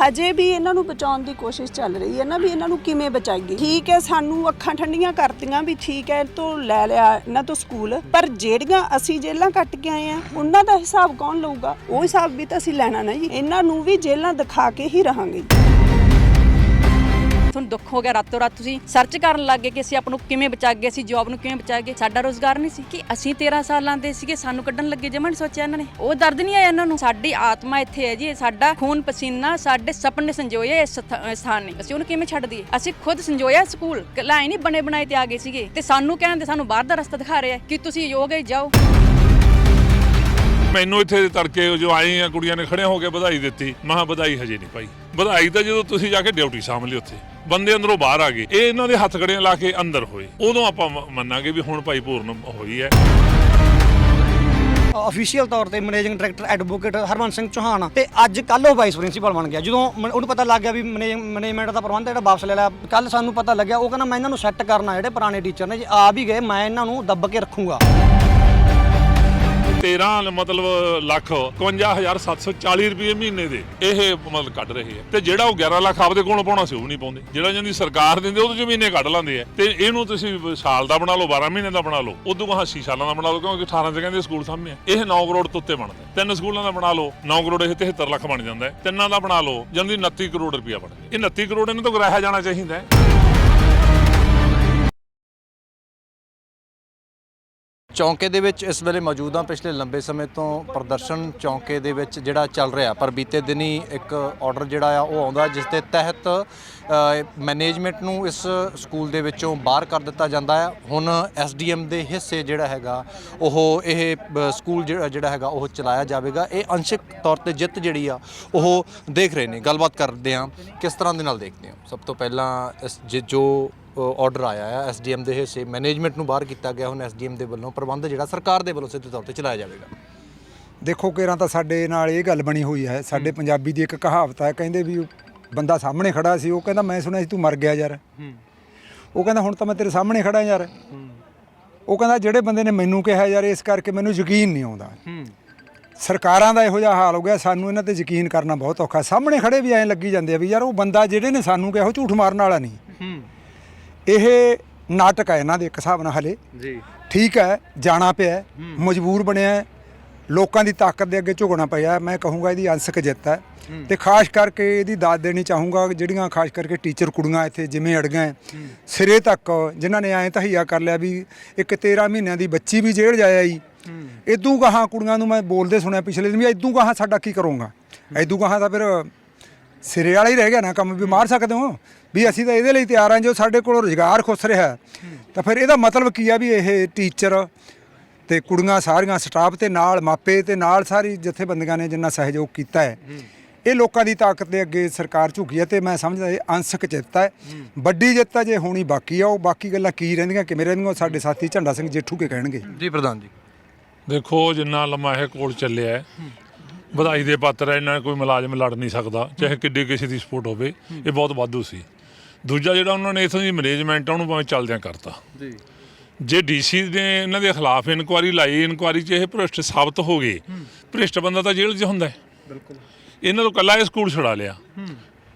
ਹਜੇ ਵੀ ਇਹਨਾਂ ਨੂੰ ਬਚਾਉਣ ਦੀ ਕੋਸ਼ਿਸ਼ ਚੱਲ ਰਹੀ ਹੈ ਨਾ ਵੀ ਇਹਨਾਂ ਨੂੰ ਕਿਵੇਂ ਬਚਾਈਏ। ਠੀਕ ਹੈ, ਸਾਨੂੰ ਅੱਖਾਂ ਠੰਡੀਆਂ ਕਰਤੀਆਂ ਵੀ ਠੀਕ ਹੈ, ਇਹ ਤੋਂ ਲੈ ਲਿਆ ਇਹਨਾਂ ਤੋਂ ਸਕੂਲ। ਪਰ ਜਿਹੜੀਆਂ ਅਸੀਂ ਜੇਲ੍ਹਾਂ ਕੱਟ ਕੇ ਆਏ ਆ, ਉਹਨਾਂ ਦਾ ਹਿਸਾਬ ਕੌਣ ਲਊਗਾ? ਉਹ ਹਿਸਾਬ ਵੀ ਤਾਂ ਅਸੀਂ ਲੈਣਾ ਨਾ ਜੀ। ਇਹਨਾਂ ਨੂੰ ਵੀ ਜੇਲ੍ਹਾਂ ਦਿਖਾ ਕੇ ਹੀ ਰਹਾਂਗੇ ਤੁਹਾਨੂੰ ਦੁੱਖ ਹੋ ਗਿਆ ਰਾਤੋਂ ਰਾਤ ਤੁਸੀਂ ਸਰਚ ਕਰਨ ਲੱਗ ਗਏ ਕਿ ਅਸੀਂ ਆਪ ਨੂੰ ਕਿਵੇਂ ਬਚਾਗੇ ਅਸੀਂ ਜੌਬ ਨੂੰ ਕਿਵੇਂ ਬਚਾਗੇ ਸਾਡਾ ਰੋਜ਼ਗਾਰ ਨਹੀਂ ਸੀ। ਕਿ ਅਸੀਂ 13 ਸਾਲਾਂ ਦੇ ਸੀਗੇ, ਸਾਨੂੰ ਕੱਢਣ ਲੱਗੇ ਜਮਨ ਸੋਚਿਆ ਇਹਨਾਂ ਨੇ। ਉਹ ਦਰਦ ਨਹੀਂ ਆਇਆ ਇਹਨਾਂ ਨੂੰ? ਸਾਡੀ ਆਤਮਾ ਇੱਥੇ ਹੈ ਜੀ ਸਾਡਾ ਖੂਨ ਪਸੀਨਾ, ਸਾਡੇ ਸੁਪਨੇ ਸੰਜੋਏ ਇਸ ਸਥਾਨ ਨੇ। ਅਸੀਂ ਉਹਨੂੰ ਕਿਵੇਂ ਛੱਡ ਦਈਏ? ਅਸੀਂ ਖੁਦ ਸੰਜੋਇਆ ਸਕੂਲ ਲਾਈ ਨਹੀਂ ਬਣੇ ਬਣਾਏ ਤੇ ਆ ਗਏ ਸੀਗੇ। ਤੇ ਸਾਨੂੰ ਕਹਿੰਦੇ ਸਾਨੂੰ ਬਾਹਰ ਦਾ ਰਸਤਾ ਦਿਖਾ ਰਹੇ ਆ ਕਿ ਤੁਸੀਂ ਯੋਗ ਹੀ, ਜਾਓ। ਮੈਨੂੰ ਇੱਥੇ ਤੜਕੇ ਜੋ ਆਏ ਆ ਕੁੜੀਆਂ ਨੇ ਖੜੇ ਹੋ ਕੇ ਵਧਾਈ ਦਿੱਤੀ। ਮਹਾ ਵਧਾਈ ਹਜੇ ਨਹੀਂ ਪਾਈ। ਵਧਾਈ ਤਾਂ ਜਦੋਂ ਤੁਸੀਂ ਜਾ ਕੇ ਡਿਊਟੀ ਸਾਂਭ ਲਈ ਉੱਥੇ। ਬੰਦੇ ਅੰਦਰੋਂ ਬਾਹਰ ਆ ਗਏ। ਇਹ ਇਹਨਾਂ ਦੇ ਹੱਥ ਖੜੀਆਂ ਲਾ ਕੇ ਅੰਦਰ ਹੋਏ। ਉਦੋਂ ਆਪਾਂ ਮੰਨਾਂਗੇ ਵੀ ਹੁਣ ਭਾਈ ਪੂਰਨ ਹੋਈ ਹੈ। ਅਫੀਸ਼ੀਅਲ ਤੌਰ ਤੇ managing director, advocate Harman Singh Chauhan ਤੇ ਅੱਜ ਕੱਲ ਉਹ ਵਾਈਸ ਪ੍ਰਿੰਸੀਪਲ ਬਣ ਗਿਆ। ਜਦੋਂ ਉਹਨੂੰ ਪਤਾ ਲੱਗ ਗਿਆ ਵੀ ਮੈਨੇਜਮੈਂਟ ਦਾ ਪ੍ਰਬੰਧ ਜਿਹੜਾ ਵਾਪਸ ਲੈ ਲਿਆ। ਕੱਲ ਸਾਨੂੰ ਪਤਾ ਲੱਗਿਆ, ਉਹ ਕਹਿੰਦਾ ਮੈਂ ਇਹਨਾਂ ਨੂੰ ਸੈੱਟ ਕਰਨਾ ਜਿਹੜੇ ਪੁਰਾਣੇ ਟੀਚਰ ਨੇ। ਜੇ ਆ ਵੀ ਗਏ, ਮੈਂ ਇਹਨਾਂ ਨੂੰ ਦੱਬ ਕੇ ਰੱਖੂੰਗਾ। 13 ਮਤਲਬ ਲੱਖ 51740 ਰੁਪਏ ਮਹੀਨੇ ਦੇ ਇਹ ਮਤਲਬ ਕੱਢ ਰਹੇ ਆ। ਤੇ ਜਿਹੜਾ ਉਹ 11 ਲੱਖ ਆਪਦੇ ਕੋਲੋਂ ਪਾਉਣਾ ਸੀ, ਉਹ ਨਹੀਂ ਪਾਉਂਦੇ। ਜਿਹੜਾ ਜਾਂਦੀ ਸਰਕਾਰ ਦਿੰਦੇ ਉਹਦੇ ਚ ਮਹੀਨੇ ਕੱਢ ਲੈਂਦੇ ਆ। ਤੇ ਇਹਨੂੰ ਤੁਸੀਂ ਸਾਲ ਦਾ ਬਣਾ ਲਓ 12 ਮਹੀਨੇ ਦਾ ਬਣਾ ਲਓ। ਉਦੋਂ ਕਹਾ 6 ਸਾਲਾਂ ਦਾ ਬਣਾ ਲਓ, ਕਿਉਂਕਿ 18 ਚ ਕਹਿੰਦੇ ਸਕੂਲ ਸਾਹਮਣੇ ਆ। ਇਹ 9 ਕਰੋੜ ਤੋਂ ਉੱਤੇ ਬਣਦਾ। ਤਿੰਨ ਸਕੂਲਾਂ ਦਾ ਬਣਾ ਲਓ 9 ਕਰੋੜ ਇਹ 73 ਲੱਖ ਬਣ ਜਾਂਦਾ ਹੈ। ਤਿੰਨਾਂ ਦਾ ਬਣਾ ਲਓ ਜਾਂਦੀ 29 ਕਰੋੜ ਰੁਪਇਆ ਬਣ ਇਹ 29 ਕਰੋੜ ਇਹਨਾਂ ਤੋਂ ਗਰਾਇਆ ਜਾਣਾ ਚਾਹੀਦਾ ਹੈ। ਚੌਂਕੇ ਦੇ ਵਿੱਚ ਇਸ ਵੇਲੇ ਮੌਜੂਦ ਹਾਂ। ਪਿਛਲੇ ਲੰਬੇ ਸਮੇਂ ਤੋਂ ਪ੍ਰਦਰਸ਼ਨ ਚੌਂਕੇ ਦੇ ਵਿੱਚ ਜਿਹੜਾ ਚੱਲ ਰਿਹਾ, ਪਰ ਬੀਤੇ ਦਿਨੀ ਇੱਕ ਆਰਡਰ ਜਿਹੜਾ ਆ ਉਹ ਆਉਂਦਾ, ਜਿਸ ਦੇ ਤਹਿਤ ਮੈਨੇਜਮੈਂਟ ਨੂੰ ਇਸ ਸਕੂਲ ਦੇ ਵਿੱਚੋਂ ਬਾਹਰ ਕਰ ਦਿੱਤਾ ਜਾਂਦਾ ਹੈ ਹੁਣ ਐਸਡੀਐਮ ਦੇ ਹਿੱਸੇ ਜਿਹੜਾ ਹੈਗਾ, ਉਹ ਇਹ ਸਕੂਲ ਜਿਹੜਾ ਜਿਹੜਾ ਹੈਗਾ, ਉਹ ਚਲਾਇਆ ਜਾਵੇਗਾ। ਇਹ ਅੰਸ਼ਿਕ ਤੌਰ ਤੇ ਜਿੱਤ ਜਿਹੜੀ ਆ, ਉਹ ਦੇਖ ਰਹੇ ਨੇ। ਗੱਲਬਾਤ ਕਰਦੇ ਆ ਕਿਸ ਤਰ੍ਹਾਂ ਦੇ ਨਾਲ ਦੇਖਦੇ ਹੋ। ਸਭ ਤੋਂ ਪਹਿਲਾਂ ਇਸ, ਜ- ਜੋ ਆਰਡਰ ਆਇਆ ਹੈ ਐਸਡੀਐਮ ਦੇ ਹਿੱਸੇ ਮੈਨੇਜਮੈਂਟ ਨੂੰ ਬਾਹਰ ਕੀਤਾ ਗਿਆ ਹੁਣ ਐਸਡੀਐਮ ਦੇ ਵੱਲੋਂ ਪ੍ਰਬੰਧ ਜਿਹੜਾ ਸਰਕਾਰ ਦੇ ਵੱਲੋਂ ਸਿੱਧੇ ਤੌਰ ਤੇ ਚਲਾਇਆ ਜਾਵੇਗਾ। ਦੇਖੋ ਕਿਰਾਂ ਤਾਂ ਸਾਡੇ ਨਾਲ ਇਹ ਗੱਲ ਬਣੀ ਹੋਈ ਹੈ ਸਾਡੇ ਪੰਜਾਬੀ ਦੀ ਇੱਕ ਕਹਾਵਤ ਹੈ ਕਹਿੰਦੇ ਵੀ ਬੰਦਾ ਸਾਹਮਣੇ ਖੜਾ ਸੀ ਉਹ ਕਹਿੰਦਾ ਮੈਂ ਸੁਣਿਆ ਸੀ ਤੂੰ ਮਰ ਗਿਆ ਯਾਰ। ਉਹ ਕਹਿੰਦਾ ਹੁਣ ਤਾਂ ਮੈਂ ਤੇਰੇ ਸਾਹਮਣੇ ਖੜਾ ਯਾਰ। ਉਹ ਕਹਿੰਦਾ ਜਿਹੜੇ ਬੰਦੇ ਨੇ ਮੈਨੂੰ ਕਿਹਾ ਯਾਰ ਇਸ ਕਰਕੇ ਮੈਨੂੰ ਯਕੀਨ ਨਹੀਂ ਆਉਂਦਾ। ਸਰਕਾਰਾਂ ਦਾ ਇਹੋ ਜਿਹਾ ਹਾਲ ਹੋ ਗਿਆ ਸਾਨੂੰ ਇਹਨਾਂ ਤੇ ਯਕੀਨ ਕਰਨਾ ਬਹੁਤ ਔਖਾ। ਸਾਹਮਣੇ ਖੜੇ ਵੀ ਐਂ ਲੱਗੀ ਜਾਂਦੇ ਆ ਵੀ ਯਾਰ ਉਹ ਬੰਦਾ ਜਿਹੜੇ ਨੇ ਸਾਨੂੰ ਕਿਹਾ ਉਹ ਝੂਠ ਮਾਰਨ ਵਾਲਾ ਨਹੀਂ। ਇਹ ਨਾਟਕ ਹੈ ਇਹਨਾਂ ਦੇ ਇੱਕ ਹਿਸਾਬ ਨਾਲ ਹਲੇ। ਜੀ। ਠੀਕ ਹੈ ਜਾਣਾ ਪਿਆ ਮਜਬੂਰ ਬਣਿਆ ਲੋਕਾਂ ਦੀ ਤਾਕਤ ਦੇ ਅੱਗੇ ਝੁਕਣਾ ਪਿਆ। ਮੈਂ ਕਹੂੰਗਾ ਇਹਦੀ ਅੰਸ਼ਕ ਜਿੱਤ ਹੈ। ਤੇ ਖਾਸ ਕਰਕੇ ਇਹਦੀ ਦਾਦ ਦੇਣੀ ਚਾਹੂੰਗਾ ਜਿਹੜੀਆਂ ਖਾਸ ਕਰਕੇ ਟੀਚਰ ਕੁੜੀਆਂ ਇੱਥੇ ਜਿਵੇਂ ਅੜੀਆਂ ਹੈ, ਸਿਰੇ ਤੱਕ ਜਿਨ੍ਹਾਂ ਨੇ ਐਂ ਤਹਈਆ ਕਰ ਲਿਆ ਵੀ ਇੱਕ 13 ਮਹੀਨਿਆਂ ਦੀ ਬੱਚੀ ਵੀ ਜੇਲ੍ਹ ਜਾਇਆ ਜੀ। ਇਦੋਂ ਗਾਹਾਂ ਕੁੜੀਆਂ ਨੂੰ ਮੈਂ ਬੋਲਦੇ ਸੁਣਿਆ ਪਿਛਲੇ ਦਿਨ ਵੀ ਇਦੋਂ ਗਾਹਾਂ ਸਾਡਾ ਕੀ ਕਰੋਗਾ? ਇਦੋਂ ਗਾਹਾਂ ਤਾਂ ਫਿਰ ਸਿਰੇ ਵਾਲਾ ਹੀ ਰਹਿ ਗਿਆ ਨਾ ਕੰਮ ਵੀ ਮਾਰ ਸਕਦੇ ਹੋ। ਵੀ ਅਸੀਂ ਤਾਂ ਇਹਦੇ ਲਈ ਤਿਆਰ ਹਾਂ ਜੋ ਸਾਡੇ ਕੋਲ ਰੁਜ਼ਗਾਰ ਖੁੱਸ ਰਿਹਾ ਹੈ। ਤਾਂ ਫਿਰ ਇਹਦਾ ਮਤਲਬ ਕੀ ਆ ਵੀ ਇਹ ਟੀਚਰ ਤੇ ਕੁੜੀਆਂ ਸਾਰੀਆਂ ਸਟਾਫ ਤੇ ਨਾਲ ਮਾਪੇ ਤੇ ਨਾਲ ਸਾਰੀ ਜਥੇਬੰਦੀਆਂ ਨੇ ਜਿੰਨਾ ਸਹਿਯੋਗ ਕੀਤਾ ਹੈ। ਇਹ ਲੋਕਾਂ ਦੀ ਤਾਕਤ ਦੇ ਅੱਗੇ ਸਰਕਾਰ ਝੁਕੀ ਹੈ ਤੇ ਮੈਂ ਸਮਝਦਾ ਇਹ ਅੰਸ਼ਕ ਜਿੱਤ ਹੈ। ਵੱਡੀ ਜਿੱਤ ਹੈ ਜੇ ਹੋਣੀ ਬਾਕੀ ਆ ਉਹ ਬਾਕੀ ਗੱਲਾਂ ਕੀ ਰਹਿੰਦੀਆਂ ਕਿਵੇਂ ਰਹਿੰਦੀਆਂ ਉਹ ਸਾਡੇ ਸਾਥੀ ਝੰਡਾ ਸਿੰਘ ਜੇਠੂ ਕੇ ਕਹਿਣਗੇ। ਜੀ ਪ੍ਰਧਾਨ ਜੀ। ਦੇਖੋ ਜਿੰਨਾ ਲੰਮਾ ਇਹ ਕੋਲ ਚੱਲਿਆ ਹੈ, ਵਧਾਈ ਦੇ ਪਾਤਰ ਹੈ, ਇਹਨਾਂ ਕੋਈ ਮੁਲਾਜ਼ਮ ਲੜ ਨਹੀਂ ਸਕਦਾ ਚਾਹੇ ਕਿੱਡੀ ਕਿਸੇ ਦੀ ਸਪੋਰਟ ਹੋਵੇ ਇਹ ਬਹੁਤ ਵਾਧੂ ਸੀ। ਦੂਜਾ ਜਿਹੜਾ ਉਹਨਾਂ ਨੇ ਇਥੋਂ ਦੀ ਮੈਨੇਜਮੈਂਟ ਆ ਉਹਨੂੰ ਭਾਵੇਂ ਚੱਲਦਿਆਂ ਕਰਤਾ। ਜੀ। ਜੇ ਡੀਸੀ ਨੇ ਇਹਨਾਂ ਦੇ ਖਿਲਾਫ ਇਨਕੁਆਰੀ ਲਾਈ ਇਨਕੁਆਰੀ 'ਚ ਇਹ ਭ੍ਰਿਸ਼ਟ ਸਾਬਤ ਹੋ ਗਏ ਭ੍ਰਿਸ਼ਟ ਬੰਦਾ ਤਾਂ ਜੇਲ੍ਹ 'ਚ ਹੁੰਦਾ ਹੈ। ਬਿਲਕੁਲ। ਇਹਨਾਂ ਤੋਂ ਕੱਲਾ ਇਹ ਸਕੂਲ ਛੁਡਾ ਲਿਆ।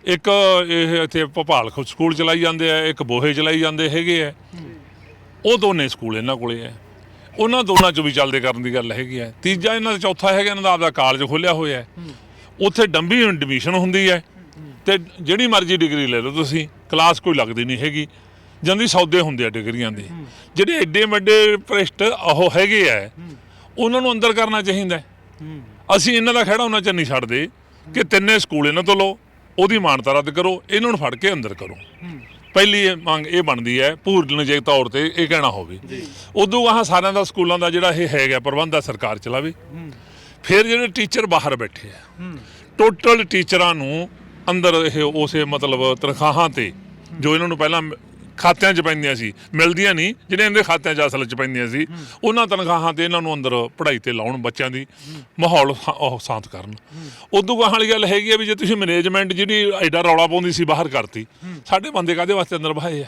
ਇੱਕ ਇਹ ਇੱਥੇ ਭੋਪਾਲ ਖੁਦ ਸਕੂਲ ਚਲਾਈ ਜਾਂਦੇ ਆ ਇੱਕ ਬੋਹੇ ਚਲਾਈ ਜਾਂਦੇ ਹੈਗੇ ਆ। ਉਹ ਦੋਨੇ ਸਕੂਲ ਇਹਨਾਂ ਕੋਲੇ ਆ। ਉਹਨਾਂ ਦੋਨਾਂ ਚੋਂ ਵੀ ਚੱਲਦੇ ਕਰਨ ਦੀ ਗੱਲ ਹੈਗੀ ਆ। ਤੀਜਾ ਇਹਨਾਂ ਦਾ ਚੌਥਾ ਹੈਗਾ ਇਹਨਾਂ ਦਾ ਆਪਦਾ ਕਾਲਜ ਖੋਲਿਆ ਹੋਇਆ। ਉੱਥੇ ਡੰਬੀ ਐਡਮਿਸ਼ਨ ਹੁੰਦੀ ਹੈ। ਤੇ ਜਿਹੜੀ ਮਰਜ਼ੀ ਡਿਗਰੀ ਲੈ ਲਓ ਤੁਸੀਂ ਕਲਾਸ ਕੋਈ ਲੱਗਦੀ ਨਹੀਂ ਹੈਗੀ। ਜਾਂਦੀ ਸੌਦੇ ਹੁੰਦੇ ਆ ਡਿਗਰੀਆਂ ਦੇ। ਜਿਹੜੇ ਐਡੇ ਵੱਡੇ ਭ੍ਰਿਸ਼ਟ ਉਹ ਹੈਗੇ ਆ ਉਹਨਾਂ ਨੂੰ ਅੰਦਰ ਕਰਨਾ ਚਾਹੀਦਾ। ਅਸੀਂ ਇਹਨਾਂ ਦਾ ਖੜਾ ਉਹਨਾਂ ਚ ਨਹੀਂ ਛੱਡਦੇ ਕਿ ਤਿੰਨੇ ਸਕੂਲ ਇਹਨਾਂ ਤੋਂ ਲਓ ਉਹਦੀ ਮਾਨਤਾ ਰੱਦ ਕਰੋ ਇਹਨਾਂ ਨੂੰ ਫੜ ਕੇ ਅੰਦਰ ਕਰੋ। ਪਹਿਲੀ ਮੰਗ ਇਹ ਬਣਦੀ ਹੈ ਪੂਰਨ ਜੇ ਤੌਰ ਤੇ ਇਹ ਕਹਿਣਾ ਹੋਵੇ। ਉਦੋਂ ਆਹ ਸਾਰਿਆਂ ਦਾ ਸਕੂਲਾਂ ਦਾ ਜਿਹੜਾ ਇਹ ਹੈਗਾ ਪ੍ਰਬੰਧ ਆ ਸਰਕਾਰ ਚਲਾਵੇ। ਫਿਰ ਜਿਹੜੇ ਟੀਚਰ ਬਾਹਰ ਬੈਠੇ ਆ ਟੋਟਲ ਟੀਚਰਾਂ ਨੂੰ ਅੰਦਰ ਇਹ ਉਸੇ ਮਤਲਬ ਤਨਖਾਹਾਂ ਤੇ ਜੋ ਇਹਨਾਂ ਨੂੰ ਪਹਿਲਾਂ ਖਾਤਿਆਂ 'ਚ ਪੈਂਦੀਆਂ ਸੀ ਮਿਲਦੀਆਂ ਨਹੀਂ ਜਿਹੜੇ ਇਹਦੇ ਖਾਤਿਆਂ 'ਚ ਅਸਲ 'ਚ ਪੈਂਦੀਆਂ ਸੀ ਉਹਨਾਂ ਤਨਖਾਹਾਂ ਤੇ ਇਹਨਾਂ ਨੂੰ ਅੰਦਰ ਪੜ੍ਹਾਈ ਤੇ ਲਾਉਣ ਬੱਚਿਆਂ ਦੀ ਮਾਹੌਲ ਸ਼ਾ- ਉਹ ਸ਼ਾਂਤ ਕਰਨ। ਉਦੋਂ ਗਾਹਾਂ ਵਾਲੀ ਗੱਲ ਹੈਗੀ ਆ ਵੀ ਜੇ ਤੁਸੀਂ ਮੈਨੇਜਮੈਂਟ ਜਿਹੜੀ ਐਡਾ ਰੌਲਾ ਪਾਉਂਦੀ ਸੀ ਬਾਹਰ ਕਰਤੀ ਸਾਡੇ ਬੰਦੇ ਕਾਦੇ ਵਾਸਤੇ ਅੰਦਰ ਬਹਾਏ ਆ?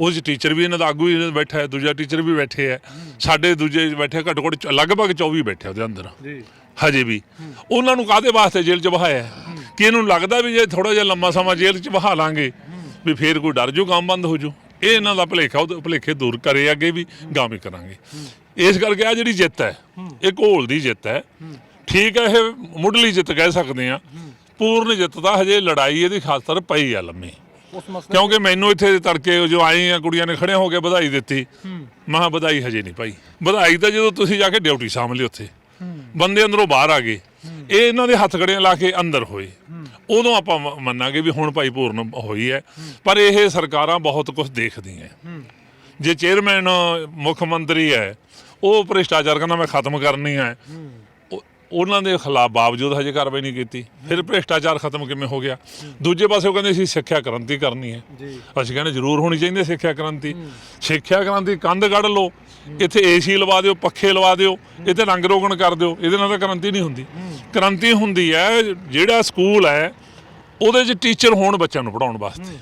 ਉਹ 'ਚ ਟੀਚਰ ਵੀ ਇਹਨਾਂ ਦਾ ਆਗੂ ਹੀ ਇਹਨਾਂ ਦਾ ਬੈਠਾ ਹੈ ਦੂਜਾ ਟੀਚਰ ਵੀ ਬੈਠੇ ਹੈ ਸਾਡੇ ਦੂਜੇ ਬੈਠੇ ਘੱਟੋ ਘੱਟ ਚ- ਲਗਭਗ 24 ਬੈਠੇ ਉਹਦੇ ਅੰਦਰ। ਜੀ। ਹਜੇ ਵੀ। ਉਹਨਾਂ ਨੂੰ ਕਾਦੇ ਵਾਸਤੇ ਜੇਲ੍ਹ 'ਚ ਬਹਾਇਆ? ਹੈ? ਕਿ ਇਹਨੂੰ ਲੱਗਦਾ ਵੀ ਜੇ ਥੋੜਾ ਜਿਹਾ ਲੰਮਾ ਸਮਾਂ ਜੇਲ੍ਹ 'ਚ ਬਹਾ ਲਾਂਗੇ ਵੀ ਫੇਰ ਕੋਈ ਡਰ ਜੂ ਕੰਮ ਬੰਦ ਹੋ ਜੂ। ਇਹ ਇਹਨਾਂ ਦਾ ਭਲੇਖਾ ਉਹ ਭਲੇਖੇ ਦੂਰ ਕਰੇ ਅੱਗੇ ਵੀ ਗਾਵੇਂ ਕਰਾਂਗੇ। ਇਸ ਕਰਕੇ ਆ ਜਿਹੜੀ ਜਿੱਤ ਹੈ ਇਹ ਘੋਲ ਦੀ ਜਿੱਤ ਹੈ। ਠੀਕ ਹੈ ਇਹ ਮੁੱਢਲੀ ਜਿੱਤ ਕਹਿ ਸਕਦੇ ਆ ਪੂਰਨ ਜਿੱਤ ਤਾਂ ਹਜੇ ਲੜਾਈ ਇਹਦੀ ਖਾਤਰ ਪਈ ਆ ਲੰਮੀ। ਕਿਉਂਕਿ ਮੈਨੂੰ ਇੱਥੇ ਤੜਕੇ ਜੋ ਆਏ ਆ ਕੁੜੀਆਂ ਨੇ ਖੜੇ ਹੋ ਕੇ ਵਧਾਈ ਦਿੱਤੀ। ਮਹਾ ਵਧਾਈ ਹਜੇ ਨਹੀਂ ਭਾਈ ਵਧਾਈ ਤਾਂ ਜਦੋਂ ਤੁਸੀਂ ਜਾ ਕੇ ਡਿਊਟੀ ਸਾਂਭ ਲਈ ਉੱਥੇ। ਬੰਦੇ ਅੰਦਰੋਂ ਬਾਹਰ ਆ ਗਏ। ਇਹ ਇਹਨਾਂ ਦੇ ਹੱਥ ਖੜੀਆਂ ਲਾ ਕੇ ਅੰਦਰ ਹੋਏ। ਉਦੋਂ ਆਪਾਂ ਮੰਨਾਂਗੇ ਵੀ ਹੁਣ ਭਾਈ ਪੂਰਨ ਹੋਈ ਹੈ। ਪਰ ਇਹ ਸਰਕਾਰਾਂ ਬਹੁਤ ਕੁਝ ਦੇਖਦੀਆਂ ਜੇ ਚੇਅਰਮੈਨ, ਮੁੱਖ ਮੰਤਰੀ ਹੈ, ਉਹ ਭ੍ਰਿਸ਼ਟਾਚਾਰ ਕਹਿੰਦਾ ਮੈਂ ਖਤਮ ਕਰਨੀ ਹੈ। ਉਹਨਾਂ ਦੇ ਖਿਲਾਫ ਬਾਵਜੂਦ ਹਜੇ ਕਾਰਵਾਈ ਨਹੀਂ ਕੀਤੀ। ਫਿਰ ਭ੍ਰਿਸ਼ਟਾਚਾਰ ਖਤਮ ਕਿਵੇਂ ਹੋ ਗਿਆ? ਦੂਜੇ ਪਾਸੇ ਉਹ ਕਹਿੰਦੇ ਸੀ ਸਿੱਖਿਆ ਕ੍ਰਾਂਤੀ ਕਰਨੀ ਹੈ। ਅਸੀਂ ਕਹਿੰਦੇ ਜ਼ਰੂਰ ਹੋਣੀ ਚਾਹੀਦੀ ਹੈ ਸਿੱਖਿਆ ਕ੍ਰਾਂਤੀ। ਸਿੱਖਿਆ ਕ੍ਰਾਂਤੀ ਕੰਧ ਕੱਢ ਲਓ। ਇੱਥੇ ਏਸੀ ਲਵਾ ਦਿਓ ਪੱਖੇ ਲਵਾ ਦਿਓ। ਇੱਥੇ ਰੰਗ ਰੋਗਨ ਕਰ ਦਿਓ। ਇਹਦੇ ਨਾਲ ਤਾਂ ਕ੍ਰਾਂਤੀ ਨਹੀਂ ਹੁੰਦੀ। ਕ੍ਰਾਂਤੀ ਹੁੰਦੀ ਹੈ ਜਿਹੜਾ ਸਕੂਲ ਹੈ ਉਹਦੇ 'ਚ ਟੀਚਰ ਹੋਣ ਬੱਚਿਆਂ ਨੂੰ ਪੜਾਉਣ ਵਾਸਤੇ।